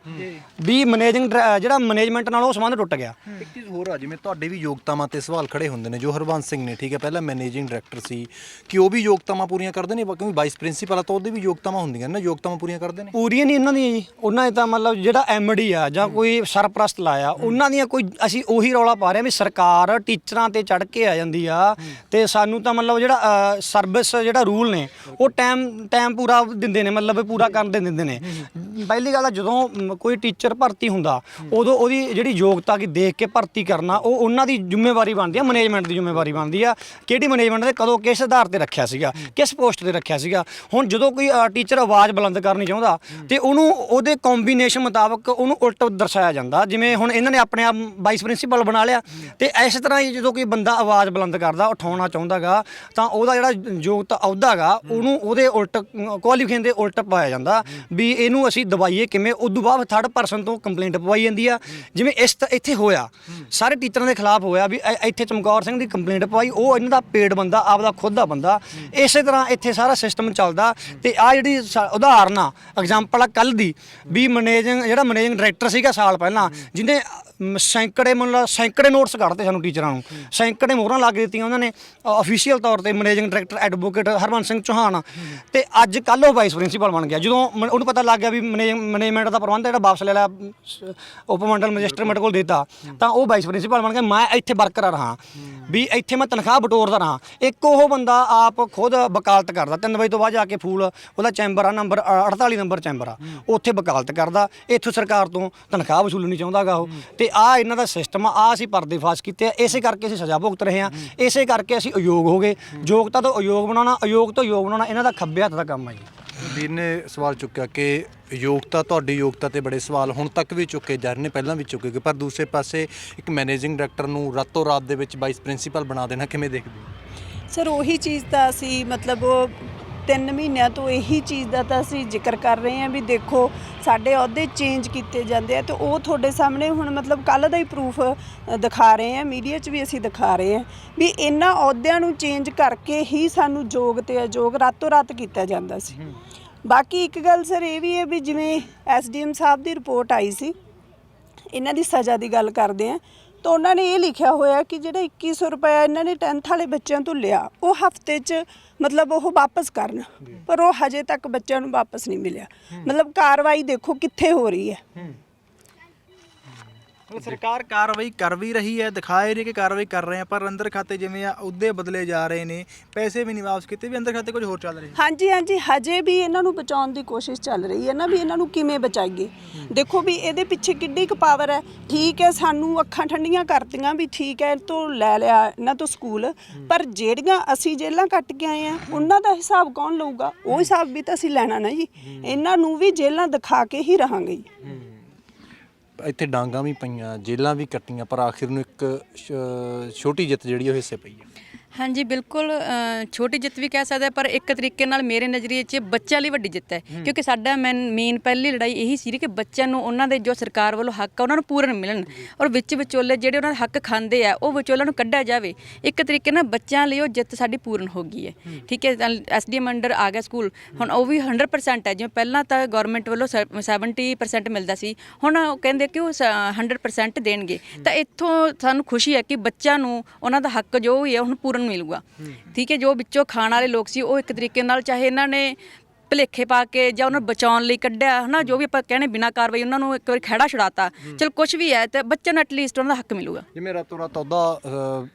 ਵੀ ਮੈਨੇਜਿੰਗ ਜਿਹੜਾ ਮੈਨੇਜਮੈਂਟ ਨਾਲ ਉਹ ਸੰਬੰਧ ਟੁੱਟ ਗਿਆ। ਇੱਕ ਚੀਜ਼ ਹੋਰ ਆ ਜਿਵੇਂ ਤੁਹਾਡੇ ਵੀ ਯੋਗਤਾਵਾਂ ਤੇ ਸਵਾਲ ਖੜੇ ਹੁੰਦੇ ਨੇ ਜੋ ਹਰਵੰਸ ਸਿੰਘ ਨੇ ਠੀਕ ਹੈ ਪਹਿਲਾਂ ਮੈਨੇਜਿੰਗ ਡਾਇਰੈਕਟਰ ਸੀ ਕਿ ਉਹ ਵੀ ਯੋਗਤਾਵਾਂ ਪੂਰੀਆਂ ਕਰਦੇ ਨੇ ਕਿਉਂਕਿ ਵਾਈਸ ਪ੍ਰਿੰਸੀਪਲ ਆ ਤਾਂ ਉਹਦੇ ਵੀ ਯੋਗਤਾਵਾਂ ਹੁੰਦੀਆਂ ਨੇ ਨਾ ਯੋਗਤਾਵਾਂ ਪੂਰੀਆਂ ਕਰਦੇ ਨੇ? ਪੂਰੀਆਂ ਨਹੀਂ ਉਹਨਾਂ ਦੀਆਂ ਜੀ। ਉਹਨਾਂ ਨੇ ਤਾਂ ਮਤਲਬ ਜਿਹੜਾ ਐਮਡੀ ਆ ਜਾਂ ਕੋਈ ਸਰਪ੍ਰਸਤ ਲਾਇਆ, ਉਹਨਾਂ ਦੀਆਂ ਕੋਈ ਅਸੀਂ ਉਹੀ ਰੌਲਾ ਪਾ ਰਹੇ ਹਾਂ ਵੀ ਸਰਕਾਰ ਟੀਚਰਾਂ ਤੇ ਚੜ ਕੇ ਆ ਜਾਂਦੀ ਆ ਤੇ ਸਾਨੂੰ ਤਾਂ ਮਤਲਬ ਜਿਹੜਾ ਸਰਵਿਸ ਜਿਹੜਾ ਰੂਲ ਨੇ, ਉਹ ਟਾਈਮ ਟਾਈਮ ਪੂਰਾ ਦਿੰਦੇ ਨੇ, ਮਤਲਬ ਪੂਰਾ ਕਰਨ ਦੇ ਦਿੰਦੇ ਨੇ। ਪਹਿਲੀ ਗੱਲ ਆ, ਜਦੋਂ ਕੋਈ ਟੀਚਰ ਭਰਤੀ ਹੁੰਦਾ, ਉਦੋਂ ਉਹਦੀ ਜਿਹੜੀ ਯੋਗਤਾ ਕੀ ਦੇਖ ਕੇ ਭਰਤੀ ਕਰਨਾ, ਉਹ ਉਹਨਾਂ ਦੀ ਜ਼ਿੰਮੇਵਾਰੀ ਬਣਦੀ ਆ ਮੈਨੇਜਮੈਂਟ ਦੀ ਜ਼ਿੰਮੇਵਾਰੀ ਬਣਦੀ ਆ। ਕਿਹੜੀ ਮੈਨੇਜਮੈਂਟ ਨੇ? ਕਦੋਂ, ਕਿਸ ਆਧਾਰ ਤੇ ਰੱਖਿਆ ਸੀਗਾ, ਕਿਸ ਪੋਸਟ ਤੇ ਰੱਖਿਆ ਸੀਗਾ। ਹੁਣ ਜਦੋਂ ਕੋਈ ਟੀਚਰ ਆਵਾਜ਼ ਬੁਲੰਦ ਕਰਨੀ ਚਾਹੁੰਦਾ ਤੇ ਉਹਨੂੰ, ਉਹਦੇ ਕੰਬੀਨੇਸ਼ਨ ਮੁਤਾਬਕ ਉਹਨੂੰ ਉਲਟ ਦਰਸਾਇਆ ਜਾਂਦਾ। ਜਿਵੇਂ ਹੁਣ ਇਹਨਾਂ ਨੇ ਆਪਣੇ ਆਪ ਵਾਈਸ ਪ੍ਰਿੰਸੀਪਲ ਬਣਾ ਲਿਆ। ਤੇ ਇਸ ਤਰ੍ਹਾਂ ਹੀ ਜਦੋਂ ਕੋਈ ਬੰਦਾ ਆਵਾਜ਼ ਬੁਲੰਦ ਕਰਦਾ, ਉਠਾਉਣਾ ਚਾਹੁੰਦਾਗਾ, ਤਾਂ ਉਹਦਾ ਜਿਹੜਾ ਯੋਗਤਾ ਅਹੁਦਾਗਾ ਉਹਨੂੰ ਉਹਦੇ ਉਲਟ ਕੁਆਲੀਫਿਕੇਸ਼ਨ ਦੇ ਉਲਟ ਪਾਇਆ ਜਾਂਦਾ ਵੀ ਇਹਨੂੰ ਅਸੀਂ ਦਵਾਈਏ ਕਿਵੇਂ। ਉਦੋਂ ਬਾਅਦ ਥਰਡ ਪਰਸਨ ਤੋਂ ਕੰਪਲੇਂਟ ਪਵਾਈ ਜਾਂਦੀ ਆ। ਜਿਵੇਂ ਇਸ ਤ- ਇੱਥੇ ਹੋਇਆ। ਸਾਰੇ ਟੀਚਰਾਂ ਦੇ ਖਿਲਾਫ ਹੋਇਆ ਵੀ ਇ- ਇੱਥੇ ਚਮਕੌਰ ਸਿੰਘ ਦੀ ਕੰਪਲੇਂਟ ਪਵਾਈ। ਉਹ ਇਹਨਾਂ ਦਾ ਪੇਡ ਬੰਦਾ, ਆਪਦਾ ਖੁਦ ਦਾ ਬੰਦਾ। ਇਸੇ ਤਰ੍ਹਾਂ ਇੱਥੇ ਸਾਰਾ ਸਿਸਟਮ ਚੱਲਦਾ। ਤੇ ਆ ਜਿਹੜੀ ਸਾ- ਉਦਾਹਰਨ ਆ ਐਗਜ਼ਾਮਪਲ ਆ ਕੱਲ ਦੀ ਵੀ ਮੈਨੇਜਿੰਗ ਜਿਹੜਾ ਮੈਨੇਜਿੰਗ ਡਾਇਰੈਕਟਰ ਸੀਗਾ ਸਾਲ ਪਹਿਲਾਂ ਜਿਹਨੇ ਮ, ਸੈਂਕੜੇ ਮਤਲਬ ਸੈਂਕੜੇ ਨੋਟਸ ਕੱਢਦੇ ਸਾਨੂੰ ਟੀਚਰਾਂ ਨੂੰ। ਸੈਂਕੜੇ ਮੋਹਰਾਂ ਲਾ ਕੇ ਦਿੱਤੀਆਂ ਉਹਨਾਂ ਨੇ ਅਫੀਸ਼ੀਅਲ ਤੌਰ ਤੇ managing director advocate Harman Singh Chauhan. ਤੇ ਅੱਜ ਕੱਲ ਉਹ ਵਾਈਸ ਪ੍ਰਿੰਸੀਪਲ ਬਣ ਗਿਆ। ਜਦੋਂ ਮ- ਉਹਨੂੰ ਪਤਾ ਲੱਗ ਗਿਆ ਵੀ ਮੈਨੇਜਮੈਂਟ ਦਾ ਪ੍ਰਬੰਧ ਜਿਹੜਾ ਵਾਪਸ ਲੈ ਲਿਆ ਸ- ਉਪ ਮੰਡਲ ਮੈਜਿਸਟਰੇਟ ਕੋਲ ਦਿੱਤਾ ਤਾਂ ਉਹ ਵਾਈਸ ਪ੍ਰਿੰਸੀਪਲ ਬਣ ਗਿਆ। ਮੈਂ ਇੱਥੇ ਵਰਕਰ ਰਹਾ। ਵੀ ਇੱਥੇ ਮੈਂ ਤਨਖਾਹ ਬਟੋਰਦਾ ਰਹਾ। ਇੱਕ ਉਹ ਬੰਦਾ ਆਪ ਖੁਦ ਵਕਾਲਤ ਕਰਦਾ। 3 ਵਜੇ ਤੋਂ ਬਾਅਦ ਜਾ ਕੇ ਫੂਲ ਉਹਦਾ ਚੈਂਬਰ ਆ ਨੰਬਰ 48 ਨੰਬਰ ਚੈਂਬਰ ਆ। ਉੱਥੇ ਵਕਾਲਤ ਕਰਦਾ। ਇੱਥੋਂ ਸਰਕਾਰ ਤੋਂ ਤਨਖਾਹ ਵਸੂਲਣੀ ਚਾਹੁੰਦਾਗਾ ਉਹ। ਤੇ ਆ ਇਹਨਾਂ ਦਾ ਸਿਸਟਮ ਆ ਆਹ ਅਸੀਂ ਪਰਦੇ ਫਾਸ਼ ਕੀਤੇ ਆ ਇਸੇ ਕਰਕੇ ਅਸੀਂ ਸਜ਼ਾ ਭੁਗਤ ਰਹੇ ਆ। ਇਸੇ ਕਰਕੇ ਅਸੀਂ ਅਯੋਗ ਹੋ ਗਏ। ਯੋਗਤਾ ਤੋਂ ਅਯੋਗ ਬਣਾਉਣਾ ਅਯੋਗ ਤੋਂ ਯੋਗ ਬਣਾਉਣਾ ਇਹਨਾਂ ਦਾ ਖੱਬੇ ਹੱਥ ਦਾ ਕੰਮ ਆ ਜੀ। ਵੀਰ ਨੇ ਸਵਾਲ ਚੁੱਕਿਆ ਕਿ ਯੋਗਤਾ ਤੁਹਾਡੀ ਯੋਗਤਾ ਤੇ ਬੜੇ ਸਵਾਲ ਹੁਣ ਤੱਕ ਵੀ ਚੁੱਕੇ ਜਾ ਰਹੇ ਨੇ ਪਹਿਲਾਂ ਵੀ ਚੁੱਕੇ ਗਏ ਪਰ ਦੂਸਰੇ ਪਾਸੇ ਇੱਕ ਮੈਨੇਜਿੰਗ ਡਾਇਰੈਕਟਰ ਨੂੰ ਰਾਤੋਂ ਰਾਤ ਦੇ ਵਿੱਚ ਵਾਈਸ ਪ੍ਰਿੰਸੀਪਲ ਬਣਾ ਦੇਣਾ ਕਿਵੇਂ ਦੇਖਦੇ ਹੋ? ਸਰ ਉਹੀ ਚੀਜ਼ ਤਾਂ ਅਸੀਂ ਮਤਲਬ ਉਹ ਤਿੰਨ ਮਹੀਨਿਆਂ ਤੋਂ ਇਹੀ ਚੀਜ਼ ਦਾ ਤਾਂ ਅਸੀਂ ਜ਼ਿਕਰ ਕਰ ਰਹੇ ਹਾਂ ਵੀ ਦੇਖੋ ਸਾਡੇ ਅਹੁਦੇ ਚੇਂਜ ਕੀਤੇ ਜਾਂਦੇ ਆ ਤੇ ਉਹ ਤੁਹਾਡੇ ਸਾਹਮਣੇ ਹੁਣ ਮਤਲਬ ਕੱਲ ਦਾ ਹੀ ਪ੍ਰੂਫ ਦਿਖਾ ਰਹੇ ਹਾਂ ਮੀਡੀਆ 'ਚ ਵੀ ਅਸੀਂ ਦਿਖਾ ਰਹੇ ਹਾਂ ਵੀ ਇਹਨਾਂ ਅਹੁਦਿਆਂ ਨੂੰ ਚੇਂਜ ਕਰਕੇ ਹੀ ਸਾਨੂੰ ਯੋਗ ਤੇ ਅਯੋਗ ਰਾਤੋਂ ਰਾਤ ਕੀਤਾ ਜਾਂਦਾ ਸੀ। ਬਾਕੀ ਇੱਕ ਗੱਲ ਸਰ ਇਹ ਵੀ ਹੈ ਵੀ ਜਿਵੇਂ ਐਸਡੀਐਮ ਸਾਹਿਬ ਦੀ ਰਿਪੋਰਟ ਆਈ ਸੀ ਇਹਨਾਂ ਦੀ ਸਜ਼ਾ ਦੀ ਗੱਲ ਕਰਦੇ ਆ ਤਾਂ ਉਹਨਾਂ ਨੇ ਇਹ ਲਿਖਿਆ ਹੋਇਆ ਕਿ ਜਿਹੜਾ 2100 ਰੁਪਏ ਇਹਨਾਂ ਨੇ 10th ਵਾਲੇ ਬੱਚਿਆਂ ਤੋਂ ਲਿਆ ਉਹ ਹਫ਼ਤੇ 'ਚ ਮਤਲਬ ਉਹ ਵਾਪਸ ਕਰਨ। ਪਰ ਉਹ ਹਜੇ ਤੱਕ ਬੱਚਿਆਂ ਨੂੰ ਵਾਪਸ ਨਹੀਂ ਮਿਲਿਆ। ਮਤਲਬ ਕਾਰਵਾਈ ਦੇਖੋ ਕਿੱਥੇ ਹੋ ਰਹੀ ਹੈ। ਸਰਕਾਰ ਕਾਰਵਾਈ ਕਰ ਵੀ ਰਹੀ ਹੈ, ਦਿਖਾਏ ਰਹੀ ਕਿ ਕਾਰਵਾਈ ਕਰ ਰਹੇ ਆ, ਪਰ ਅੰਦਰ ਖਾਤੇ ਜਿਵੇਂ ਆ, ਉਹਦੇ ਬਦਲੇ ਜਾ ਰਹੇ ਨੇ, ਪੈਸੇ ਵੀ ਨਹੀਂ ਵਾਪਸ ਕੀਤੇ, ਵੀ ਅੰਦਰ ਖਾਤੇ ਕੁਝ ਹੋਰ ਚੱਲ ਰਿਹਾ ਹਾਂਜੀ ਹਾਂਜੀ, ਹਜੇ ਵੀ ਇਹਨਾਂ ਨੂੰ ਬਚਾਉਣ ਦੀ ਕੋਸ਼ਿਸ਼ ਚੱਲ ਰਹੀ ਹੈ ਨਾ, ਵੀ ਇਹਨਾਂ ਨੂੰ ਕਿਵੇਂ ਬਚਾਈਏ। ਦੇਖੋ ਵੀ ਇਹਦੇ ਪਿੱਛੇ ਕਿੱਡੀ ਕੁ ਪਾਵਰ ਹੈ। ਠੀਕ ਹੈ, ਸਾਨੂੰ ਅੱਖਾਂ ਠੰਡੀਆਂ ਕਰਤੀਆਂ ਵੀ ਠੀਕ ਹੈ ਤੋਂ ਲੈ ਲਿਆ, ਇਹਨਾਂ ਤੋਂ ਸਕੂਲ। ਪਰ ਜਿਹੜੀਆਂ ਅਸੀਂ ਜੇਲਾਂ ਕੱਟ ਕੇ ਆਏ ਆ, ਉਹਨਾਂ ਦਾ ਹਿਸਾਬ ਕੌਣ ਲਊਗਾ? ਉਹ ਹਿਸਾਬ ਵੀ ਤਾਂ ਅਸੀਂ ਲੈਣਾ ਨਾ ਜੀ। ਇਹਨਾਂ ਨੂੰ ਵੀ ਜੇਲਾਂ ਦਿਖਾ ਕੇ ਹੀ ਰਹਾਂਗੇ ਜੀ। ਇੱਥੇ ਡਾਂਗਾ ਵੀ ਪਈਆਂ ਜੇਲਾਂ ਵੀ ਕੱਟੀਆਂ, ਪਰ ਆਖਿਰ ਨੂੰ ਇੱਕ ਛ, ਛੋਟੀ ਜਿੱਤ ਜਿਹੜੀ ਉਹ ਹਿੱਸੇ ਪਈ ਹੈ ਹਾਂਜੀ ਬਿਲਕੁਲ ਅ, ਛੋਟੀ ਜਿੱਤ ਵੀ ਕਹਿ ਸਕਦੇ ਪਰ ਇੱਕ ਤਰੀਕੇ ਨਾਲ ਮੇਰੇ ਨਜ਼ਰੀਏ 'ਚ ਬੱਚਿਆਂ ਲਈ ਵੱਡੀ ਜਿੱਤ ਹੈ। ਕਿਉਂਕਿ ਸਾਡਾ ਮੇਨ ਪਹਿਲੀ ਲੜਾਈ ਇਹੀ ਸੀ ਕਿ ਬੱਚਿਆਂ ਨੂੰ ਉਹਨਾਂ ਦੇ ਜੋ ਸਰਕਾਰ ਵੱਲੋਂ ਹੱਕ ਆ ਉਹਨਾਂ ਨੂੰ ਪੂਰਨ ਮਿਲਣ ਔਰ ਵਿੱਚ ਵਿਚੋਲੇ ਜਿਹੜੇ ਉਹਨਾਂ ਦੇ ਹੱਕ ਖਾਂਦੇ ਆ ਉਹ ਵਿਚੋਲਿਆਂ ਨੂੰ ਕੱਢਿਆ ਜਾਵੇ। ਇੱਕ ਤਰੀਕੇ ਨਾਲ ਬੱਚਿਆਂ ਲਈ ਉਹ ਜਿੱਤ ਸਾਡੀ ਪੂਰਨ ਹੋ ਗਈ ਹੈ। ਠੀਕ ਹੈ ਐਸਡੀਐਮ ਅੰਡਰ ਆ ਗਿਆ ਸਕੂਲ। ਹੁਣ ਉਹ ਵੀ 100% ਹੈ। ਜਿਵੇਂ ਪਹਿਲਾਂ ਤਾਂ ਗਵਰਨਮੈਂਟ ਵੱਲੋਂ ਸ- 70% ਮਿਲਦਾ ਸੀ। ਹੁਣ ਉਹ ਕਹਿੰਦੇ ਕਿ ਉਹ ਸ- 100% ਦੇਣਗੇ। ਤਾਂ ਇੱਥੋਂ ਸਾਨੂੰ ਖੁਸ਼ੀ ਹੈ ਕਿ ਬੱਚਿਆਂ ਨੂੰ ਉਹਨਾਂ ਦਾ ਹੱਕ ਜੋ ਵੀ ਹੈ ਹੁਣ ਪੂਰਨ ਮਿਲੂਗਾ। ਠੀਕ ਹੈ ਜੋ ਵਿੱਚੋਂ ਖਾਣ ਵਾਲੇ ਲੋਕ ਸੀ ਉਹ ਇੱਕ ਤਰੀਕੇ ਨਾਲ ਚਾਹੇ ਇਹਨਾਂ ਨੇ ਭਲੇਖੇ ਪਾ ਕੇ ਜਾਂ ਉਹਨਾਂ ਨੂੰ ਬਚਾਉਣ ਲਈ ਕੱਢਿਆ ਹਨਾ ਜੋ ਵੀ ਆਪਾਂ ਕਹਿੰਦੇ ਬਿਨਾਂ ਕਾਰਵਾਈ ਉਹਨਾਂ ਨੂੰ ਇੱਕ ਵਾਰੀ ਖੜਾ ਛੁਡਾਤਾ। ਚਲ ਕੁਝ ਵੀ ਹੈ ਤੇ ਬੱਚਿਆਂ ਨੂੰ ਐਟਲੀਸਟ ਉਹਨਾਂ ਦਾ ਹੱਕ ਮਿਲੂਗਾ। ਜਿਵੇਂ ਰਾਤੋਂ ਰਾਤ ਉਹਦਾ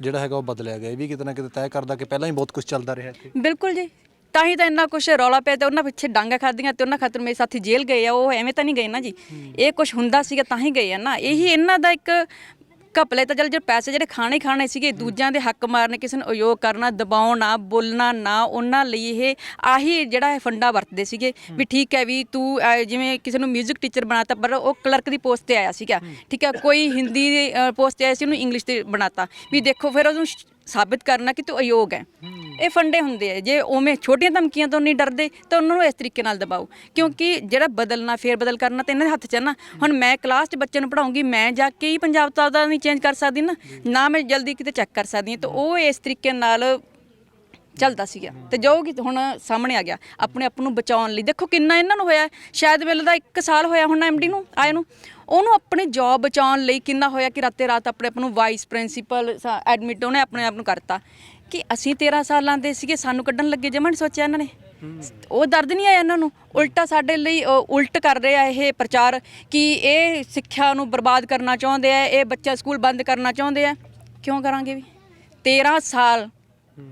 ਜਿਹੜਾ ਹੈਗਾ ਉਹ ਬਦਲਿਆ ਗਿਆ ਇਹ ਵੀ ਕਿਤੇ ਨਾ ਕਿਤੇ ਤੈਅ ਕਰਦਾ ਕਿ ਪਹਿਲਾਂ ਹੀ ਬਹੁਤ ਕੁਝ ਚੱਲਦਾ ਰਿਹਾ ਇੱਥੇ। ਬਿਲਕੁਲ ਜੀ। ਤਾਂ ਹੀ ਤਾਂ ਇੰਨਾ ਕੁਝ ਰੌਲਾ ਪਿਆ ਤੇ ਉਹਨਾਂ ਪਿੱਛੇ ਡਾਂਗਾ ਖਾਦੀਆਂ ਤੇ ਉਹਨਾਂ ਖਾਤਰ ਮੇਰੇ ਸਾਥੀ ਜੇਲ੍ਹ ਗਏ ਆ ਉਹ ਐਵੇਂ ਤਾਂ ਨਹੀਂ ਗਏ ਨਾ ਜੀ। ਇਹ ਕੁਝ ਹੁੰਦਾ ਸੀਗਾ ਤਾਂ ਹੀ ਗਏ ਆ ਨਾ। ਇਹੀ ਇਹਨਾਂ ਦਾ ਇੱਕ ਘਪਲੇ ਤਾਂ ਚਲ ਜੇ ਪੈਸੇ ਜਿਹੜੇ ਖਾਣੇ ਖਾਣੇ ਸੀਗੇ ਦੂਜਿਆਂ ਦੇ ਹੱਕ ਮਾਰਨੇ ਕਿਸੇ ਨੂੰ ਉਯੋਗ ਕਰਨਾ ਦਬਾਉਣਾ ਬੋਲਣਾ ਨਾ ਉਹਨਾਂ ਲਈ ਇਹ ਆਹੀ ਜਿਹੜਾ ਫੰਡਾ ਵਰਤਦੇ ਸੀਗੇ ਵੀ ਠੀਕ ਹੈ ਵੀ ਤੂੰ ਅਹ, ਜਿਵੇਂ ਕਿਸੇ ਨੂੰ 뮤직 ਟੀਚਰ ਬਣਾਤਾ ਪਰ ਉਹ ਕਲਰਕ ਦੀ ਪੋਸਟ ਤੇ ਆਇਆ ਸੀਗਾ। ਠੀਕ ਹੈ ਕੋਈ ਹਿੰਦੀ ਦੀ ਪੋਸਟ ਤੇ ਆਇਆ ਸੀ ਉਹਨੂੰ ਇੰਗਲਿਸ਼ ਤੇ ਬਣਾਤਾ। ਵੀ ਦੇਖੋ ਫਿਰ ਉਹਨੂੰ ਸ਼- ਸਾਬਿਤ ਕਰਨਾ ਕਿ ਤੂੰ ਅਯੋਗ ਹੈ। ਇਹ ਫੰਡੇ ਹੁੰਦੇ ਆ। ਜੇ ਉਵੇਂ ਛੋਟੀਆਂ ਧਮਕੀਆਂ ਤੋਂ ਨਹੀਂ ਡਰਦੇ, ਤਾਂ ਉਹਨਾਂ ਨੂੰ ਇਸ ਤਰੀਕੇ ਨਾਲ ਦਬਾਓ। ਕਿਉਂਕਿ ਜਿਹੜਾ ਬਦਲਣਾ, ਫੇਰ ਬਦਲ ਕਰਨਾ ਤੇ ਇਹਨਾਂ ਦੇ ਹੱਥ 'ਚ ਹੈ ਨਾ। ਹੁਣ ਮੈਂ ਕਲਾਸ 'ਚ ਬੱਚੇ ਨੂੰ ਪੜਾਉਂਗੀ ਮੈਂ ਜਾ ਕੇ ਹੀ ਪੰਜਾਬ ਤੋਂ ਨਹੀਂ ਚੇਂਜ ਕਰ ਸਕਦੀ ਨਾ। ਨਾ ਮੈਂ ਜਲਦੀ ਕਿਤੇ ਚੈੱਕ ਕਰ ਸਕਦੀ ਹਾਂ। ਤਾਂ ਉਹ ਇਸ ਤਰੀਕੇ ਨਾਲ ਚੱਲਦਾ ਸੀਗਾ। ਤੇ ਜੋ ਕਿ ਹੁਣ ਸਾਹਮਣੇ ਆ ਗਿਆ ਆਪਣੇ ਆਪ ਨੂੰ ਬਚਾਉਣ ਲਈ। ਦੇਖੋ ਕਿੰਨਾ ਇਹਨਾਂ ਨੂੰ ਹੋਇਆ ਸ਼ਾਇਦ ਵੇਲੇ ਦਾ 1 ਸਾਲ ਹੋਇਆ ਹੁਣ ਐਮਡੀ ਨੂੰ ਆਏ ਨੂੰ। ਉਹਨੂੰ ਆਪਣੀ ਜੌਬ ਬਚਾਉਣ ਲਈ ਕਿੰਨਾ ਹੋਇਆ ਕਿ ਰਾਤੇ ਰਾਤ ਆਪਣੇ ਆਪ ਨੂੰ ਵਾਈਸ ਪ੍ਰਿੰਸੀਪਲ ਐਡਮਿਟ ਉਹਨੇ ਆਪਣੇ ਆਪ ਨੂੰ ਕਰਤਾ। ਕਿ ਅਸੀਂ 13 ਸਾਲਾਂ ਦੇ ਸੀਗੇ ਸਾਨੂੰ ਕੱਢਣ ਲੱਗੇ ਜਮਨ ਸੋਚਿਆ ਇਹਨਾਂ ਨੇ। ਉਹ ਦਰਦ ਨਹੀਂ ਆਇਆ ਇਹਨਾਂ ਨੂੰ। ਉਲਟਾ ਸਾਡੇ ਲਈ ਅ, ਉਲਟ ਕਰ ਰਿਹਾ ਇਹ ਪ੍ਰਚਾਰ ਕਿ ਇਹ ਸਿੱਖਿਆ ਨੂੰ ਬਰਬਾਦ ਕਰਨਾ ਚਾਹੁੰਦੇ ਆ ਇਹ ਬੱਚਾ ਸਕੂਲ ਬੰਦ ਕਰਨਾ ਚਾਹੁੰਦੇ ਆ। ਕਿਉਂ ਕਰਾਂਗੇ ਵੀ? 13 ਸਾਲ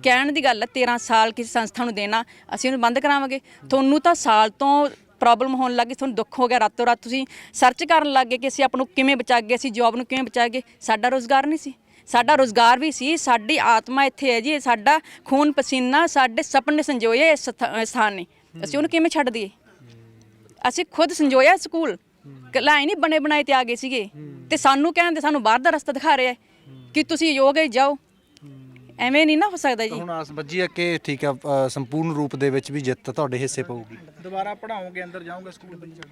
ਕਹਿਣ ਦੀ ਗੱਲ ਹੈ 13 ਸਾਲ ਕਿਸੇ ਸੰਸਥਾ ਨੂੰ ਦੇਣਾ, ਅਸੀਂ ਉਹਨੂੰ ਬੰਦ ਕਰਾਵਾਂਗੇ। ਤੁਹਾਨੂੰ ਤਾਂ ਸਾਲ ਤੋਂ ਪ੍ਰੋਬਲਮ ਹੋਣ ਲੱਗੀ ਤੁਹਾਨੂੰ ਦੁੱਖ ਹੋ ਗਿਆ, ਰਾਤੋਂ ਰਾਤ ਤੁਸੀਂ ਸਰਚ ਕਰਨ ਲੱਗੇ ਕਿ ਅਸੀਂ ਆਪ ਨੂੰ ਕਿਵੇਂ ਬਚਾਗੇ ਅਸੀਂ ਜੌਬ ਨੂੰ ਕਿਵੇਂ ਬਚਾਗੇ ਸਾਡਾ ਰੋਜ਼ਗਾਰ ਨਹੀਂ ਸੀ। ਸਾਡਾ ਰੋਜ਼ਗਾਰ ਵੀ ਸੀ, ਸਾਡੀ ਆਤਮਾ ਇੱਥੇ ਹੈ ਜੀ ਸਾਡਾ ਖੂਨ ਪਸੀਨਾ, ਸਾਡੇ ਸੁਪਨੇ ਸੰਜੋਏ ਇਸ ਸਥਾਨ ਨੇ। ਅਸੀਂ ਉਹਨੂੰ ਕਿਵੇਂ ਛੱਡ ਦਈਏ? ਅਸੀਂ ਖੁਦ ਸੰਜੋਇਆ ਸਕੂਲ। ਕਲਾਈ ਨਹੀਂ ਬਣੇ ਬਣਾਏ ਤੇ ਆ ਗਏ ਸੀਗੇ। ਤੇ ਸਾਨੂੰ ਕਹਿੰਦੇ ਸਾਨੂੰ ਬਾਹਰ ਦਾ ਰਸਤਾ ਦਿਖਾ ਰਿਹਾ ਕਿ ਤੁਸੀਂ ਯੋਗ ਹੈ ਜਾਓ। ਐਵੇਂ ਨਹੀਂ ਨਾ ਹੋ ਸਕਦਾ ਜੀ। ਹੁਣ ਆਸ ਬੱਜੀ ਹੈ ਕਿ ਠੀਕ ਅ, ਸੰਪੂਰਨ ਰੂਪ ਦੇ ਵਿੱਚ ਵੀ ਜਿੱਤ ਤੁਹਾਡੇ ਹਿੱਸੇ ਪਊਗੀ। ਦੁਬਾਰਾ ਪੜਾਓਗੇ ਅੰਦਰ ਜਾਓਗੇ ਸਕੂਲ ਬੱਚੇ